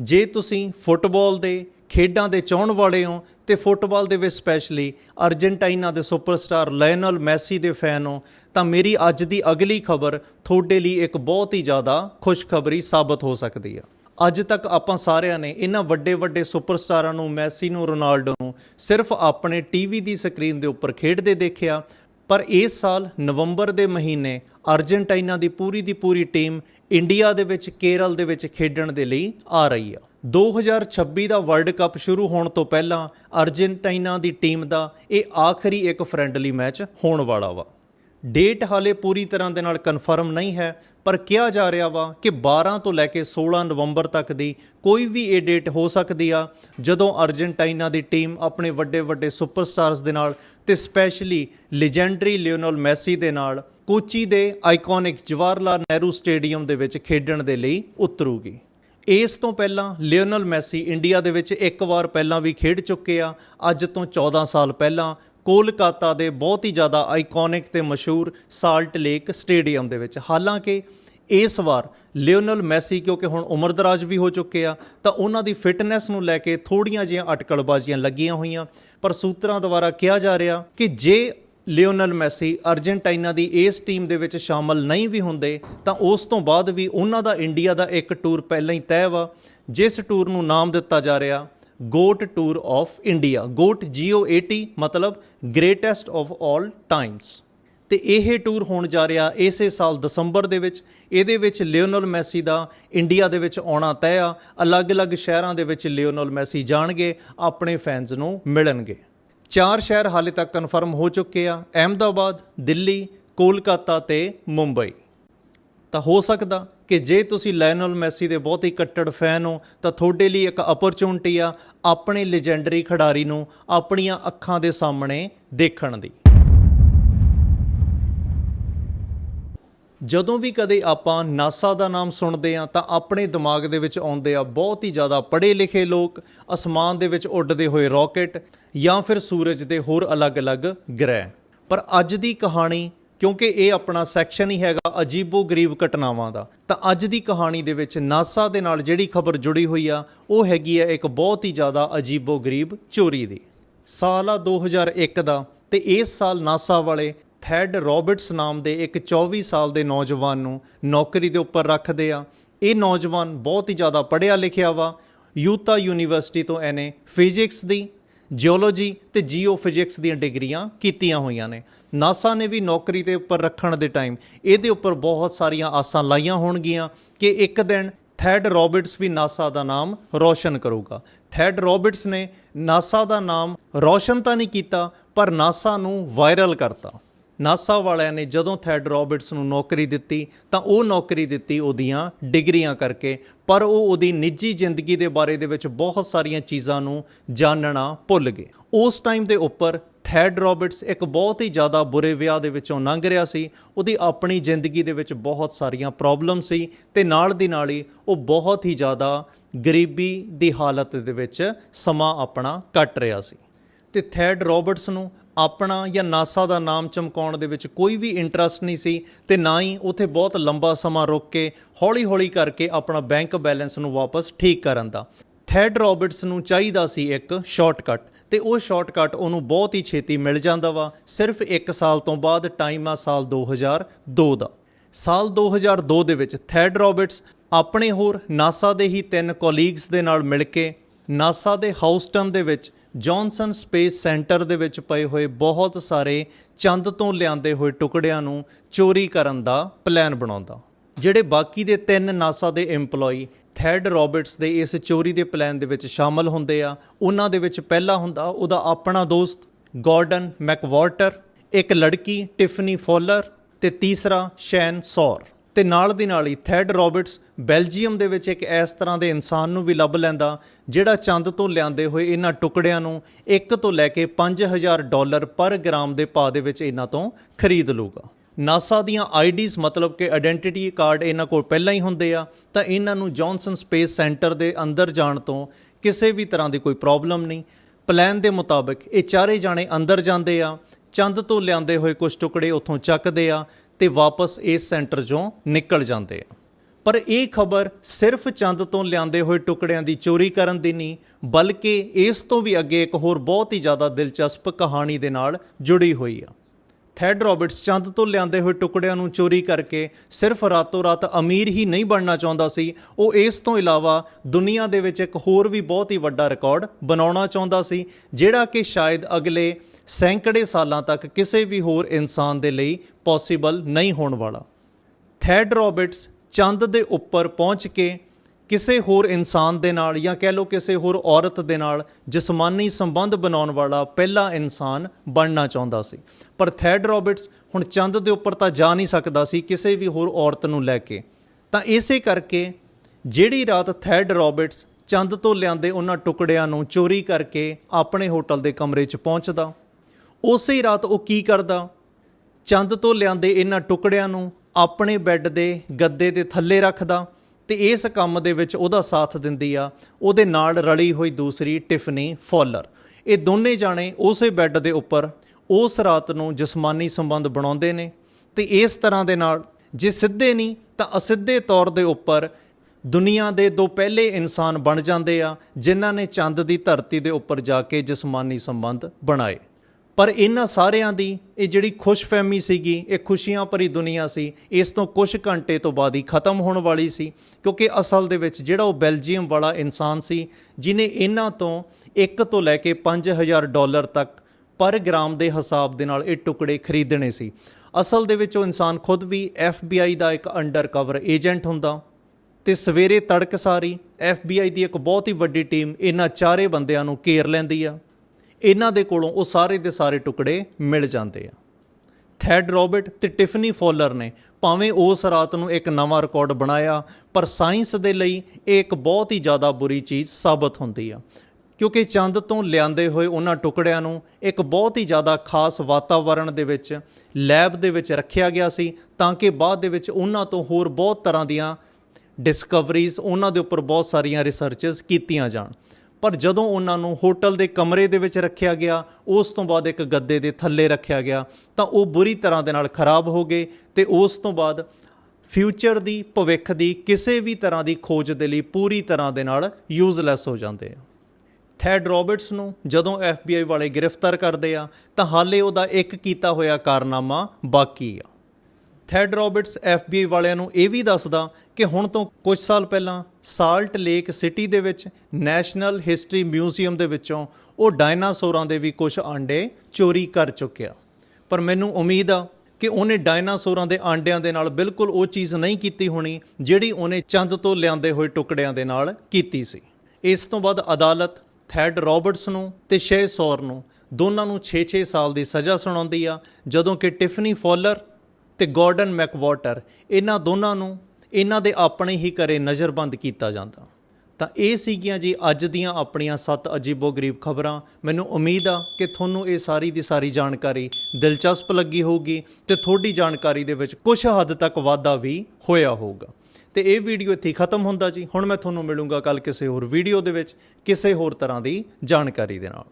ਜੇ ਤੁਸੀਂ ਫੁੱਟਬਾਲ ਦੇ ਖੇਡਾਂ ਦੇ ਚਾਹਣ ਵਾਲੇ ਹੋ ਤੇ ਫੁੱਟਬਾਲ ਦੇ ਵਿੱਚ ਸਪੈਸ਼ਲੀ ਅਰਜਨਟਾਈਨਾ ਦੇ ਸੁਪਰਸਟਾਰ ਲੈਨਲ ਮੈਸੀ ਦੇ ਫੈਨ ਹੋ, ਤਾਂ ਮੇਰੀ ਅੱਜ ਦੀ ਅਗਲੀ ਖਬਰ ਤੁਹਾਡੇ ਲਈ ਇੱਕ ਬਹੁਤ ਹੀ ਜ਼ਿਆਦਾ ਖੁਸ਼ਖਬਰੀ ਸਾਬਤ ਹੋ ਸਕਦੀ ਆ। ਅੱਜ ਤੱਕ ਆਪਾਂ ਸਾਰਿਆਂ ਨੇ ਇਹਨਾਂ ਵੱਡੇ ਵੱਡੇ ਸੁਪਰਸਟਾਰਾਂ ਨੂੰ ਮੈਸੀ ਨੂੰ ਰੋਨਾਲਡੋ ਨੂੰ ਸਿਰਫ ਆਪਣੇ ਟੀਵੀ ਦੀ ਸਕਰੀਨ ਦੇ ਉੱਪਰ ਖੇਡਦੇ ਦੇਖਿਆ, ਪਰ ਇਸ ਸਾਲ ਨਵੰਬਰ ਦੇ ਮਹੀਨੇ ਅਰਜਨਟਾਈਨਾ ਦੀ ਪੂਰੀ ਦੀ ਪੂਰੀ ਟੀਮ ਇੰਡੀਆ ਦੇ ਵਿੱਚ, ਕੇਰਲ ਦੇ ਵਿੱਚ ਖੇਡਣ ਦੇ ਲਈ ਆ ਰਹੀ ਆ। 2026 ਦਾ ਵਰਲਡ ਕੱਪ ਸ਼ੁਰੂ ਹੋਣ ਤੋਂ ਪਹਿਲਾਂ ਅਰਜنٹਾਈਨਾ ਦੀ ਟੀਮ ਦਾ ਇਹ ਆਖਰੀ ਇੱਕ ਫਰੈਂਡਲੀ ਮੈਚ ਹੋਣ ਵਾਲਾ ਵਾ। ਡੇਟ ਹਾਲੇ ਪੂਰੀ ਤਰ੍ਹਾਂ ਦੇ ਨਾਲ ਕਨਫਰਮ ਨਹੀਂ ਹੈ, ਪਰ ਕਿਹਾ ਜਾ ਰਿਹਾ ਵਾ ਕਿ 12 ਤੋਂ ਲੈ ਕੇ 16 ਨਵੰਬਰ ਤੱਕ ਦੀ ਕੋਈ ਵੀ ਇਹ ਡੇਟ ਹੋ ਸਕਦੀ ਆ, ਜਦੋਂ ਅਰਜنٹਾਈਨਾ ਦੀ ਟੀਮ ਆਪਣੇ ਵੱਡੇ ਵੱਡੇ ਸੁਪਰਸਟਾਰਸ ਦੇ ਨਾਲ ਤੇ ਸਪੈਸ਼ਲੀ ਲੈਜੈਂਡਰੀ ਲਿਓਨਲ ਮੈਸੀ ਦੇ ਨਾਲ ਕੋਚੀ ਦੇ ਆਈਕੋਨਿਕ ਜਵਾਹਰਲਾਲ ਨਹਿਰੂ ਸਟੇਡੀਅਮ ਦੇ ਵਿੱਚ ਖੇਡਣ ਦੇ ਲਈ ਉਤਰੂਗੀ। ਇਸ ਤੋਂ ਪਹਿਲਾਂ ਲਿਓਨਲ ਮੈਸੀ ਇੰਡੀਆ ਦੇ ਵਿੱਚ ਇੱਕ ਵਾਰ ਪਹਿਲਾਂ ਵੀ ਖੇਡ ਚੁੱਕੇ ਆ। ਅੱਜ ਤੋਂ 14 ਸਾਲ ਪਹਿਲਾਂ ਕੋਲਕਾਤਾ ਦੇ ਬਹੁਤ ਹੀ ਜ਼ਿਆਦਾ ਆਈਕੋਨਿਕ ਤੇ ਮਸ਼ਹੂਰ ਸਾਲਟ ਲੇਕ ਸਟੇਡੀਅਮ ਦੇ ਵਿੱਚ। ਹਾਲਾਂਕਿ ਇਸ ਵਾਰ ਲਿਓਨਲ ਮੈਸੀ ਕਿਉਂਕਿ ਹੁਣ ਉਮਰਦਰਾਜ ਵੀ ਹੋ ਚੁੱਕੇ ਆ, ਤਾਂ ਉਹਨਾਂ ਦੀ ਫਿਟਨੈਸ ਨੂੰ ਲੈ ਕੇ ਥੋੜੀਆਂ ਜਿਹੀਆਂ ਅਟਕਲਬਾਜ਼ੀਆਂ ਲੱਗੀਆਂ ਹੋਈਆਂ। ਪਰ ਸੂਤਰਾਂ ਦੁਆਰਾ ਕਿਹਾ ਜਾ ਰਿਹਾ ਕਿ ਜੇ ਲਿਓਨਲ ਮੈਸੀ ਅਰਜنٹਾਈਨਾ ਦੀ ਇਸ ਟੀਮ ਦੇ ਵਿੱਚ ਸ਼ਾਮਲ ਨਹੀਂ ਵੀ ਹੁੰਦੇ, ਤਾਂ ਉਸ ਤੋਂ ਬਾਅਦ ਵੀ ਉਹਨਾਂ ਦਾ ਇੰਡੀਆ ਦਾ ਇੱਕ ਟੂਰ ਪਹਿਲਾਂ ਹੀ ਤੈਅ ਵਾ, ਜਿਸ ਟੂਰ ਨੂੰ ਨਾਮ ਦਿੱਤਾ ਜਾ ਰਿਹਾ GOAT tour of India. GOAT G-O-A-T ਮਤਲਬ ਗ੍ਰੇਟੈਸਟ ਆਫ ਆਲ ਟਾਈਮਸ। ਤੇ ਇਹ ਟੂਰ ਹੋਣ ਜਾ ਰਿਹਾ ਇਸੇ ਸਾਲ ਦਸੰਬਰ ਦੇ ਵਿੱਚ। ਇਹਦੇ ਵਿੱਚ ਲਿਓਨਲ ਮੈਸੀ ਦਾ ਇੰਡੀਆ ਦੇ ਵਿੱਚ ਆਉਣਾ ਤੈਅ ਆ। ਅਲੱਗ-ਅਲੱਗ ਸ਼ਹਿਰਾਂ ਦੇ ਵਿੱਚ ਲਿਓਨਲ ਮੈਸੀ ਜਾਣਗੇ, ਆਪਣੇ ਫੈਨਸ ਨੂੰ ਮਿਲਣਗੇ। ਚਾਰ ਸ਼ਹਿਰ ਹਾਲੇ ਤੱਕ ਕਨਫਰਮ ਹੋ ਚੁੱਕੇ ਆ, ਅਹਿਮਦਾਬਾਦ, ਦਿੱਲੀ, ਕੋਲਕਾਤਾ ਤੇ ਮੁੰਬਈ। ਤਾਂ ਹੋ ਸਕਦਾ ਕਿ ਜੇ ਤੁਸੀਂ ਲਾਇਨਲ ਮੈਸੀ ਦੇ ਬਹੁਤ ਹੀ ਕੱਟੜ ਫੈਨ ਹੋ, ਤਾਂ ਤੁਹਾਡੇ ਲਈ ਇੱਕ ਅਪਰਚੂਨਿਟੀ ਆ ਆਪਣੇ ਲੈਜੈਂਡਰੀ ਖਿਡਾਰੀ ਨੂੰ ਆਪਣੀਆਂ ਅੱਖਾਂ ਦੇ ਸਾਹਮਣੇ ਦੇਖਣ ਦੀ। ਜਦੋਂ ਵੀ ਕਦੇ ਆਪਾਂ ਨਾਸਾ ਦਾ ਨਾਮ ਸੁਣਦੇ ਆ, ਤਾਂ ਆਪਣੇ ਦਿਮਾਗ ਦੇ ਵਿੱਚ ਆਉਂਦੇ ਆ ਬਹੁਤ ਹੀ ਜ਼ਿਆਦਾ ਪੜ੍ਹੇ ਲਿਖੇ ਲੋਕ, ਅਸਮਾਨ ਦੇ ਵਿੱਚ ਉੱਡਦੇ ਹੋਏ ਰਾਕਟ ਜਾਂ ਫਿਰ ਸੂਰਜ ਦੇ ਹੋਰ ਅਲੱਗ-ਅਲੱਗ ਗ੍ਰਹਿ। ਪਰ ਅੱਜ ਦੀ ਕਹਾਣੀ, ਕਿਉਂਕਿ ਇਹ ਆਪਣਾ ਸੈਕਸ਼ਨ ਹੀ ਹੈਗਾ ਅਜੀਬੋ-ਗਰੀਬ ਘਟਨਾਵਾਂ ਦਾ, ਤਾਂ ਅੱਜ ਦੀ ਕਹਾਣੀ ਦੇ ਵਿੱਚ ਨਾਸਾ ਦੇ ਨਾਲ ਜਿਹੜੀ ਖਬਰ ਜੁੜੀ ਹੋਈ ਆ, ਉਹ ਹੈਗੀ ਆ ਇੱਕ ਬਹੁਤ ਹੀ ਜ਼ਿਆਦਾ ਅਜੀਬੋ-ਗਰੀਬ ਚੋਰੀ ਦੀ। ਸਾਲ ਆ 2001 ਦਾ, ਤੇ ਇਸ ਸਾਲ ਨਾਸਾ ਵਾਲੇ ਥੈਡ ਰੌਬਰਟਸ ਨਾਮ ਦੇ ਇੱਕ 24 ਸਾਲ ਦੇ ਨੌਜਵਾਨ ਨੂੰ ਨੌਕਰੀ ਦੇ ਉੱਪਰ ਰੱਖਦੇ ਆ। ਇਹ ਨੌਜਵਾਨ ਬਹੁਤ ਹੀ ਜ਼ਿਆਦਾ ਪੜ੍ਹਿਆ ਲਿਖਿਆ ਵਾ। ਯੂਤਾ ਯੂਨੀਵਰਸਿਟੀ ਤੋਂ ਇਹਨੇ ਫਿਜ਼ਿਕਸ ਦੀ ਜਿਓਲੋਜੀ ਤੇ ਜੀਓ ਫਿਜ਼ਿਕਸ ਦੀਆਂ ਡਿਗਰੀਆਂ ਕੀਤੀਆਂ ਹੋਈਆਂ ਨੇ। ਨਾਸਾ ਨੇ ਵੀ ਨੌਕਰੀ ਦੇ ਉੱਪਰ ਰੱਖਣ ਦੇ ਟਾਈਮ ਇਹਦੇ ਉੱਪਰ ਬਹੁਤ ਸਾਰੀਆਂ ਆਸਾਂ ਲਾਈਆਂ ਹੋਣਗੀਆਂ ਕਿ ਇੱਕ ਦਿਨ ਥੈਡ ਰੌਬਰਟਸ ਵੀ ਨਾਸਾ ਦਾ ਨਾਮ ਰੌਸ਼ਨ ਕਰੂਗਾ। ਥੈਡ ਰੌਬਰਟਸ ਨੇ ਨਾਸਾ ਦਾ ਨਾਮ ਰੌਸ਼ਨ ਤਾਂ ਨਹੀਂ ਕੀਤਾ, ਪਰ ਨਾਸਾ ਨੂੰ ਵਾਇਰਲ ਕਰਤਾ। ਨਾਸਾ ਵਾਲਿਆਂ ਨੇ ਜਦੋਂ ਥੈਡ ਰੌਬਰਟਸ ਨੂੰ ਨੌਕਰੀ ਦਿੱਤੀ, ਤਾਂ ਉਹ ਨੌਕਰੀ ਦਿੱਤੀ ਉਹਦੀਆਂ ਡਿਗਰੀਆਂ ਕਰਕੇ। ਪਰ ਉਹ ਉਹਦੀ ਨਿੱਜੀ ਜ਼ਿੰਦਗੀ ਦੇ ਬਾਰੇ ਦੇ ਵਿੱਚ ਬਹੁਤ ਸਾਰੀਆਂ ਚੀਜ਼ਾਂ ਨੂੰ ਜਾਣਨਾ ਭੁੱਲ ਗਏ। ਉਸ ਟਾਈਮ ਦੇ ਉੱਪਰ ਥੈਡ ਰੌਬਰਟਸ ਇੱਕ ਬਹੁਤ ਹੀ ਜ਼ਿਆਦਾ ਬੁਰੇ ਵਿਆਹ ਦੇ ਵਿੱਚੋਂ ਲੰਘ ਰਿਹਾ ਸੀ। ਉਹਦੀ ਆਪਣੀ ਜ਼ਿੰਦਗੀ ਦੇ ਵਿੱਚ ਬਹੁਤ ਸਾਰੀਆਂ ਪ੍ਰੋਬਲਮ ਸੀ ਤੇ ਨਾਲ ਦੀ ਨਾਲ ਹੀ ਉਹ ਬਹੁਤ ਹੀ ਜ਼ਿਆਦਾ ਗਰੀਬੀ ਦੀ ਹਾਲਤ ਦੇ ਵਿੱਚ ਸਮਾਂ ਆਪਣਾ ਕੱਟ ਰਿਹਾ ਸੀ। ਤੇ ਥੈਡ ਰੌਬਰਟਸ ਨੂੰ ਆਪਣਾ ਜਾਂ ਨਾਸਾ ਦਾ ਨਾਮ ਚਮਕਾਉਣ ਦੇ ਵਿੱਚ ਕੋਈ ਵੀ ਇੰਟਰਸਟ ਨਹੀਂ ਸੀ ਤੇ ਨਾ ਹੀ ਉਥੇ ਬਹੁਤ ਲੰਬਾ ਸਮਾਂ ਰੁਕ ਕੇ ਹੌਲੀ-ਹੌਲੀ ਕਰਕੇ ਆਪਣਾ ਬੈਂਕ ਬੈਲੈਂਸ ਨੂੰ ਵਾਪਸ ਠੀਕ ਕਰਨ ਦਾ। ਥੈਡ ਰੌਬਰਟਸ ਨੂੰ ਚਾਹੀਦਾ ਸੀ ਇੱਕ ਸ਼ਾਰਟਕਟ ਤੇ ਉਹ ਸ਼ਾਰਟਕਟ ਉਹਨੂੰ ਬਹੁਤ ਹੀ ਛੇਤੀ ਮਿਲ ਜਾਂਦਾ ਵਾ, ਸਿਰਫ 1 ਸਾਲ ਤੋਂ ਬਾਅਦ ਟਾਈਮ ਆ ਸਾਲ 2002 ਦਾ ਸਾਲ 2002 ਦੇ ਵਿੱਚ ਥੈਡ ਰੌਬਰਟਸ ਆਪਣੇ ਹੋਰ ਨਾਸਾ ਦੇ ਹੀ ਤਿੰਨ ਕੋਲੀਗਸ ਦੇ ਨਾਲ ਮਿਲ ਕੇ ਨਾਸਾ ਦੇ ਹਾਊਸਟਨ ਦੇ ਵਿੱਚ ਜੌਨਸਨ ਸਪੇਸ ਸੈਂਟਰ ਦੇ ਵਿੱਚ ਪਏ ਹੋਏ ਬਹੁਤ ਸਾਰੇ ਚੰਦ ਤੋਂ ਲਿਆਂਦੇ ਹੋਏ ਟੁਕੜਿਆਂ ਨੂੰ ਚੋਰੀ ਕਰਨ ਦਾ ਪਲਾਨ ਬਣਾਉਂਦਾ। ਜਿਹੜੇ ਬਾਕੀ ਦੇ ਤਿੰਨ ਨਾਸਾ ਦੇ EMPLOYE ਥੈਡ ਰੌਬਰਟਸ ਦੇ ਇਸ ਚੋਰੀ ਦੇ ਪਲਾਨ ਦੇ ਵਿੱਚ ਸ਼ਾਮਲ ਹੁੰਦੇ ਆ, ਉਹਨਾਂ ਦੇ ਵਿੱਚ ਪਹਿਲਾ ਹੁੰਦਾ ਉਹਦਾ ਆਪਣਾ ਦੋਸਤ ਗਾਰਡਨ ਮੈਕਵਾਰਟਰ, ਇੱਕ ਲੜਕੀ ਟਿਫਨੀ ਫੋਲਰ ਤੇ ਤੀਸਰਾ ਸ਼ੈਨ ਸੌਰ। ਤੇ ਨਾਲ ਦੀ ਨਾਲ ਹੀ ਥੈਡ ਰੌਬਰਟਸ ਬੈਲਜੀਅਮ ਦੇ ਵਿੱਚ ਇੱਕ ਇਸ ਤਰ੍ਹਾਂ ਦੇ ਇਨਸਾਨ ਨੂੰ ਵੀ ਲੱਭ ਲੈਂਦਾ, ਜਿਹੜਾ ਚੰਦ ਤੋਂ ਲਿਆਂਦੇ ਹੋਏ ਇਹਨਾਂ ਟੁਕੜਿਆਂ ਨੂੰ 1 ਤੋਂ ਲੈ ਕੇ 5000 ਡਾਲਰ ਪਰ ਗ੍ਰਾਮ ਦੇ ਭਾਅ ਦੇ ਵਿੱਚ ਇਹਨਾਂ ਤੋਂ ਖਰੀਦ ਲੂਗਾ ਨਾਸਾ ਦੀਆਂ ਆਈਡੀਜ਼ ਮਤਲਬ ਕਿ ਆਇਡੈਂਟੀਟੀ ਕਾਰਡ ਇਹਨਾਂ ਕੋਲ ਪਹਿਲਾਂ ਹੀ ਹੁੰਦੇ ਆ, ਤਾਂ ਇਹਨਾਂ ਨੂੰ ਜੌਨਸਨ ਸਪੇਸ ਸੈਂਟਰ ਦੇ ਅੰਦਰ ਜਾਣ ਤੋਂ ਕਿਸੇ ਵੀ ਤਰ੍ਹਾਂ ਦੀ ਕੋਈ ਪ੍ਰੋਬਲਮ ਨਹੀਂ। ਪਲਾਨ ਦੇ ਮੁਤਾਬਕ ਇਹ ਚਾਰੇ ਜਾਣੇ ਅੰਦਰ ਜਾਂਦੇ ਆ, ਚੰਦ ਤੋਂ ਲਿਆਂਦੇ ਹੋਏ ਕੁਝ ਟੁਕੜੇ ਉੱਥੋਂ ਚੱਕਦੇ ਆ ਤੇ ਵਾਪਸ ਇਸ ਸੈਂਟਰ 'ਚੋਂ ਨਿਕਲ ਜਾਂਦੇ ਆ। ਪਰ ਇਹ ਖਬਰ ਸਿਰਫ ਚੰਦ ਤੋਂ ਲਿਆਂਦੇ ਹੋਏ ਟੁਕੜਿਆਂ ਦੀ ਚੋਰੀ ਕਰਨ ਦੀ ਨਹੀਂ, ਬਲਕਿ ਇਸ ਤੋਂ ਵੀ ਅੱਗੇ ਇੱਕ ਹੋਰ ਬਹੁਤ ਹੀ ਜ਼ਿਆਦਾ ਦਿਲਚਸਪ ਕਹਾਣੀ ਦੇ ਨਾਲ ਜੁੜੀ ਹੋਈ ਆ। ਥੈਡ ਰੌਬਰਟਸ ਚੰਦ ਤੋਂ ਲਿਆਂਦੇ ਹੋਏ ਟੁਕੜਿਆਂ ਨੂੰ ਚੋਰੀ ਕਰਕੇ ਸਿਰਫ ਰਾਤੋਂ ਰਾਤ ਅਮੀਰ ਹੀ ਨਹੀਂ ਬਣਨਾ ਚਾਹੁੰਦਾ ਸੀ, ਉਹ ਇਸ ਤੋਂ ਇਲਾਵਾ ਦੁਨੀਆ ਦੇ ਵਿੱਚ ਇੱਕ ਹੋਰ ਵੀ ਬਹੁਤ ਹੀ ਵੱਡਾ ਰਿਕਾਰਡ ਬਣਾਉਣਾ ਚਾਹੁੰਦਾ ਸੀ, ਜਿਹੜਾ ਕਿ ਸ਼ਾਇਦ ਅਗਲੇ ਸੈਂਕੜੇ ਸਾਲਾਂ ਤੱਕ ਕਿਸੇ ਵੀ ਹੋਰ ਇਨਸਾਨ ਦੇ ਲਈ ਪੋਸੀਬਲ ਨਹੀਂ ਹੋਣ ਵਾਲਾ। ਥੈਡ ਰੌਬਰਟਸ ਚੰਦ ਦੇ ਉੱਪਰ ਪਹੁੰਚ ਕੇ ਕਿਸੇ ਹੋਰ ਇਨਸਾਨ ਦੇ ਨਾਲ ਜਾਂ ਕਹਿ ਲਓ ਕਿਸੇ ਹੋਰ ਔਰਤ ਦੇ ਨਾਲ ਜਿਸਮਾਨੀ ਸੰਬੰਧ ਬਣਾਉਣ ਵਾਲਾ ਪਹਿਲਾ ਇਨਸਾਨ ਬਣਨਾ ਚਾਹੁੰਦਾ ਸੀ। ਪਰ ਥੈਡ ਰੌਬਰਟਸ ਹੁਣ ਚੰਦ ਦੇ ਉੱਪਰ ਤਾਂ ਜਾ ਨਹੀਂ ਸਕਦਾ ਸੀ ਕਿਸੇ ਵੀ ਹੋਰ ਔਰਤ ਨੂੰ ਲੈ ਕੇ। ਤਾਂ ਇਸੇ ਕਰਕੇ ਜਿਹੜੀ ਰਾਤ ਥੈਡ ਰੌਬਰਟਸ ਚੰਦ ਤੋਂ ਲਿਆਂਦੇ ਉਹਨਾਂ ਟੁਕੜਿਆਂ ਨੂੰ ਚੋਰੀ ਕਰਕੇ ਆਪਣੇ ਹੋਟਲ ਦੇ ਕਮਰੇ 'ਚ ਪਹੁੰਚਦਾ, ਉਸੇ ਰਾਤ ਉਹ ਕੀ ਕਰਦਾ? ਚੰਦ ਤੋਂ ਲਿਆਂਦੇ ਇਹਨਾਂ ਟੁਕੜਿਆਂ ਨੂੰ ਆਪਣੇ ਬੈੱਡ ਦੇ ਗੱਦੇ ਦੇ ਥੱਲੇ ਰੱਖਦਾ ਤੇ ਇਸ ਕੰਮ ਦੇ ਵਿੱਚ ਉਹਦਾ ਸਾਥ ਦਿੰਦੀ ਆ। ਉਹਦੇ ਨਾਲ ਰਲੀ ਹੋਈ ਦੂਸਰੀ ਟਿਫਨੀ, ਫੋਲਰ। ਇਹ ਦੋਨੇ ਜਾਣੇ ਉਸੇ ਬੈੱਡ ਦੇ ਉੱਪਰ ਉਸ ਰਾਤ ਨੂੰ ਜਿਸਮਾਨੀ ਸੰਬੰਧ ਬਣਾਉਂਦੇ ਨੇ ਤੇ ਇਸ ਤਰ੍ਹਾਂ ਦੇ ਨਾਲ ਜੇ ਸਿੱਧੇ ਨਹੀਂ, ਤਾਂ ਅਸਿੱਧੇ ਤੌਰ ਦੇ ਉੱਪਰ ਦੁਨੀਆ ਦੇ ਦੋ ਪਹਿਲੇ ਇਨਸਾਨ ਬਣ ਜਾਂਦੇ ਆ, ਜਿਨ੍ਹਾਂ ਨੇ ਚੰਦ ਦੀ ਧਰਤੀ ਦੇ ਉੱਪਰ ਜਾ ਕੇ ਜਿਸਮਾਨੀ ਸੰਬੰਧ ਬਣਾਏ। ਪਰ ਇਹਨਾਂ ਸਾਰਿਆਂ ਦੀ ਇਹ ਜਿਹੜੀ ਖੁਸ਼ਫਹਿਮੀ ਸੀਗੀ, ਇਹ ਖੁਸ਼ੀਆਂ ਭਰੀ ਦੁਨੀਆ ਸੀ, ਇਸ ਤੋਂ ਕੁਝ ਘੰਟੇ ਤੋਂ ਬਾਅਦ ਹੀ ਖਤਮ ਹੋਣ ਵਾਲੀ ਸੀ, ਕਿਉਂਕਿ ਅਸਲ ਦੇ ਵਿੱਚ ਜਿਹੜਾ ਉਹ ਬੈਲਜੀਅਮ ਵਾਲਾ ਇਨਸਾਨ ਸੀ ਜਿਨੇ ਇਹਨਾਂ ਤੋਂ 1 ਤੋਂ ਲੈ ਕੇ 5000 ਡਾਲਰ ਤੱਕ ਪਰ ਗ੍ਰਾਮ ਦੇ ਹਿਸਾਬ ਦੇ ਨਾਲ ਇਹ ਟੁਕੜੇ ਖਰੀਦਣੇ ਸੀ। ਅਸਲ ਦੇ ਵਿੱਚ ਉਹ ਇਨਸਾਨ ਖੁਦ ਵੀ FBI ਦਾ ਇੱਕ ਅੰਡਰਕਵਰ ਏਜੰਟ ਹੁੰਦਾ ਤੇ ਸਵੇਰੇ ਤੜਕਸਾਰੀ FBI ਦੀ ਇੱਕ ਬਹੁਤ ਹੀ ਵੱਡੀ ਟੀਮ ਇਹਨਾਂ ਚਾਰੇ ਬੰਦਿਆਂ ਨੂੰ ਘੇਰ ਲੈਂਦੀ ਆ। ਇਹਨਾਂ ਦੇ ਕੋਲੋਂ ਉਹ ਸਾਰੇ ਦੇ ਸਾਰੇ ਟੁਕੜੇ ਮਿਲ ਜਾਂਦੇ ਆ। ਥੈਡ ਰੌਬਰਟ ਤੇ ਟਿਫਨੀ ਫੋਲਰ ਨੇ ਭਾਵੇਂ ਉਸ ਰਾਤ ਨੂੰ ਇੱਕ ਨਵਾਂ ਰਿਕਾਰਡ ਬਣਾਇਆ, ਪਰ ਸਾਇੰਸ ਦੇ ਲਈ ਇਹ ਇੱਕ ਬਹੁਤ ਹੀ ਜ਼ਿਆਦਾ ਬੁਰੀ ਚੀਜ਼ ਸਾਬਤ ਹੁੰਦੀ ਆ। ਕਿਉਂਕਿ ਚੰਦ ਤੋਂ ਲਿਆਂਦੇ ਹੋਏ ਉਹਨਾਂ ਟੁਕੜਿਆਂ ਨੂੰ ਇੱਕ ਬਹੁਤ ਹੀ ਜ਼ਿਆਦਾ ਖਾਸ ਵਾਤਾਵਰਣ ਦੇ ਵਿੱਚ, ਲੈਬ ਦੇ ਵਿੱਚ ਰੱਖਿਆ ਗਿਆ ਸੀ, ਤਾਂ ਕਿ ਬਾਅਦ ਦੇ ਵਿੱਚ ਉਹਨਾਂ ਤੋਂ ਹੋਰ ਬਹੁਤ ਤਰ੍ਹਾਂ ਦੀਆਂ ਡਿਸਕਵਰੀਜ਼ ਉਹਨਾਂ ਦੇ ਉੱਪਰ ਬਹੁਤ ਸਾਰੀਆਂ ਰਿਸਰਚਸ ਕੀਤੀਆਂ ਜਾਣ। ਪਰ ਜਦੋਂ ਉਹਨਾਂ ਨੂੰ ਹੋਟਲ ਦੇ ਕਮਰੇ ਦੇ ਵਿੱਚ ਰੱਖਿਆ ਗਿਆ, ਉਸ ਤੋਂ ਬਾਅਦ ਇੱਕ ਗੱਦੇ ਦੇ ਥੱਲੇ ਰੱਖਿਆ ਗਿਆ, ਤਾਂ ਉਹ ਬੁਰੀ ਤਰ੍ਹਾਂ ਦੇ ਨਾਲ ਖਰਾਬ ਹੋ ਗਏ ਤੇ ਉਸ ਤੋਂ ਬਾਅਦ ਫਿਊਚਰ ਦੀ, ਭਵਿੱਖ ਦੀ, ਕਿਸੇ ਵੀ ਤਰ੍ਹਾਂ ਦੀ ਖੋਜ ਦੇ ਲਈ ਪੂਰੀ ਤਰ੍ਹਾਂ ਦੇ ਨਾਲ ਯੂਜ਼ਲੈਸ ਹੋ ਜਾਂਦੇ ਆ। ਥੈਡ ਰੌਬਰਟਸ ਨੂੰ ਜਦੋਂ FBI ਵਾਲੇ ਗ੍ਰਿਫਤਾਰ ਕਰਦੇ ਆ, ਤਾਂ ਹਾਲੇ ਉਹਦਾ ਇੱਕ ਕੀਤਾ ਹੋਇਆ ਕਾਰਨਾਮਾ ਬਾਕੀ ਆ। ਥੈਡ ਰੌਬਰਟਸ FBI ਵਾਲਿਆਂ ਨੂੰ ਇਹ ਵੀ ਦੱਸਦਾ ਕਿ ਹੁਣ ਤੋਂ ਕੁਝ ਸਾਲ ਪਹਿਲਾਂ ਸਾਲਟ ਲੇਕ ਸਿਟੀ ਦੇ ਵਿੱਚ ਨੈਸ਼ਨਲ ਹਿਸਟਰੀ ਮਿਊਜ਼ੀਅਮ ਦੇ ਵਿੱਚੋਂ ਉਹ ਡਾਇਨਾਸੌਰਾਂ ਦੇ ਵੀ ਕੁਝ ਆਂਡੇ ਚੋਰੀ ਕਰ ਚੁੱਕਿਆ। ਪਰ ਮੈਨੂੰ ਉਮੀਦ ਆ ਕਿ ਉਹਨੇ ਡਾਇਨਾਸੌਰਾਂ ਦੇ ਆਂਡਿਆਂ ਦੇ ਨਾਲ ਬਿਲਕੁਲ ਉਹ ਚੀਜ਼ ਨਹੀਂ ਕੀਤੀ ਹੋਣੀ ਜਿਹੜੀ ਉਹਨੇ ਚੰਦ ਤੋਂ ਲਿਆਂਦੇ ਹੋਏ ਟੁਕੜਿਆਂ ਦੇ ਨਾਲ ਕੀਤੀ ਸੀ। ਇਸ ਤੋਂ ਬਾਅਦ ਅਦਾਲਤ ਥੈਡ ਰੌਬਰਟਸ ਨੂੰ ਤੇ ਸ਼ੇ ਸੌਰ ਨੂੰ ਦੋਨਾਂ ਨੂੰ 6-6 ਸਾਲ ਦੀ ਸਜ਼ਾ ਸੁਣਾਉਂਦੀ ਆ, ਜਦੋਂ ਕਿ ਟਿਫਨੀ ਫੋਲਰ ਤੇ ਗਾਰਡਨ ਮੈਕਵਾਟਰ ਇਹਨਾਂ ਦੋਨਾਂ ਨੂੰ ਇਹਨਾਂ ਦੇ ਆਪਣੇ ਹੀ ਘਰੇ ਨਜ਼ਰਬੰਦ ਕੀਤਾ ਜਾਂਦਾ। ਤਾਂ ਇਹ ਸੀਗੀਆਂ ਜੀ ਅੱਜ ਦੀਆਂ ਆਪਣੀਆਂ ਸੱਤ ਅਜੀਬੋ-ਗਰੀਬ ਖਬਰਾਂ। ਮੈਨੂੰ ਉਮੀਦ ਆ ਕਿ ਤੁਹਾਨੂੰ ਇਹ ਸਾਰੀ ਦੀ ਸਾਰੀ ਜਾਣਕਾਰੀ ਦਿਲਚਸਪ ਲੱਗੀ ਹੋਊਗੀ ਤੇ ਤੁਹਾਡੀ ਜਾਣਕਾਰੀ ਦੇ ਵਿੱਚ ਕੁਝ ਹੱਦ ਤੱਕ ਵਾਧਾ ਵੀ ਹੋਇਆ ਹੋਊਗਾ। ਤੇ ਇਹ ਵੀਡੀਓ ਇੱਥੇ ਖਤਮ ਹੁੰਦਾ ਜੀ। ਹੁਣ ਮੈਂ ਤੁਹਾਨੂੰ ਮਿਲੂੰਗਾ ਕੱਲ ਕਿਸੇ ਹੋਰ ਵੀਡੀਓ ਦੇ ਵਿੱਚ ਕਿਸੇ ਹੋਰ ਤਰ੍ਹਾਂ ਦੀ ਜਾਣਕਾਰੀ ਦੇ ਨਾਲ।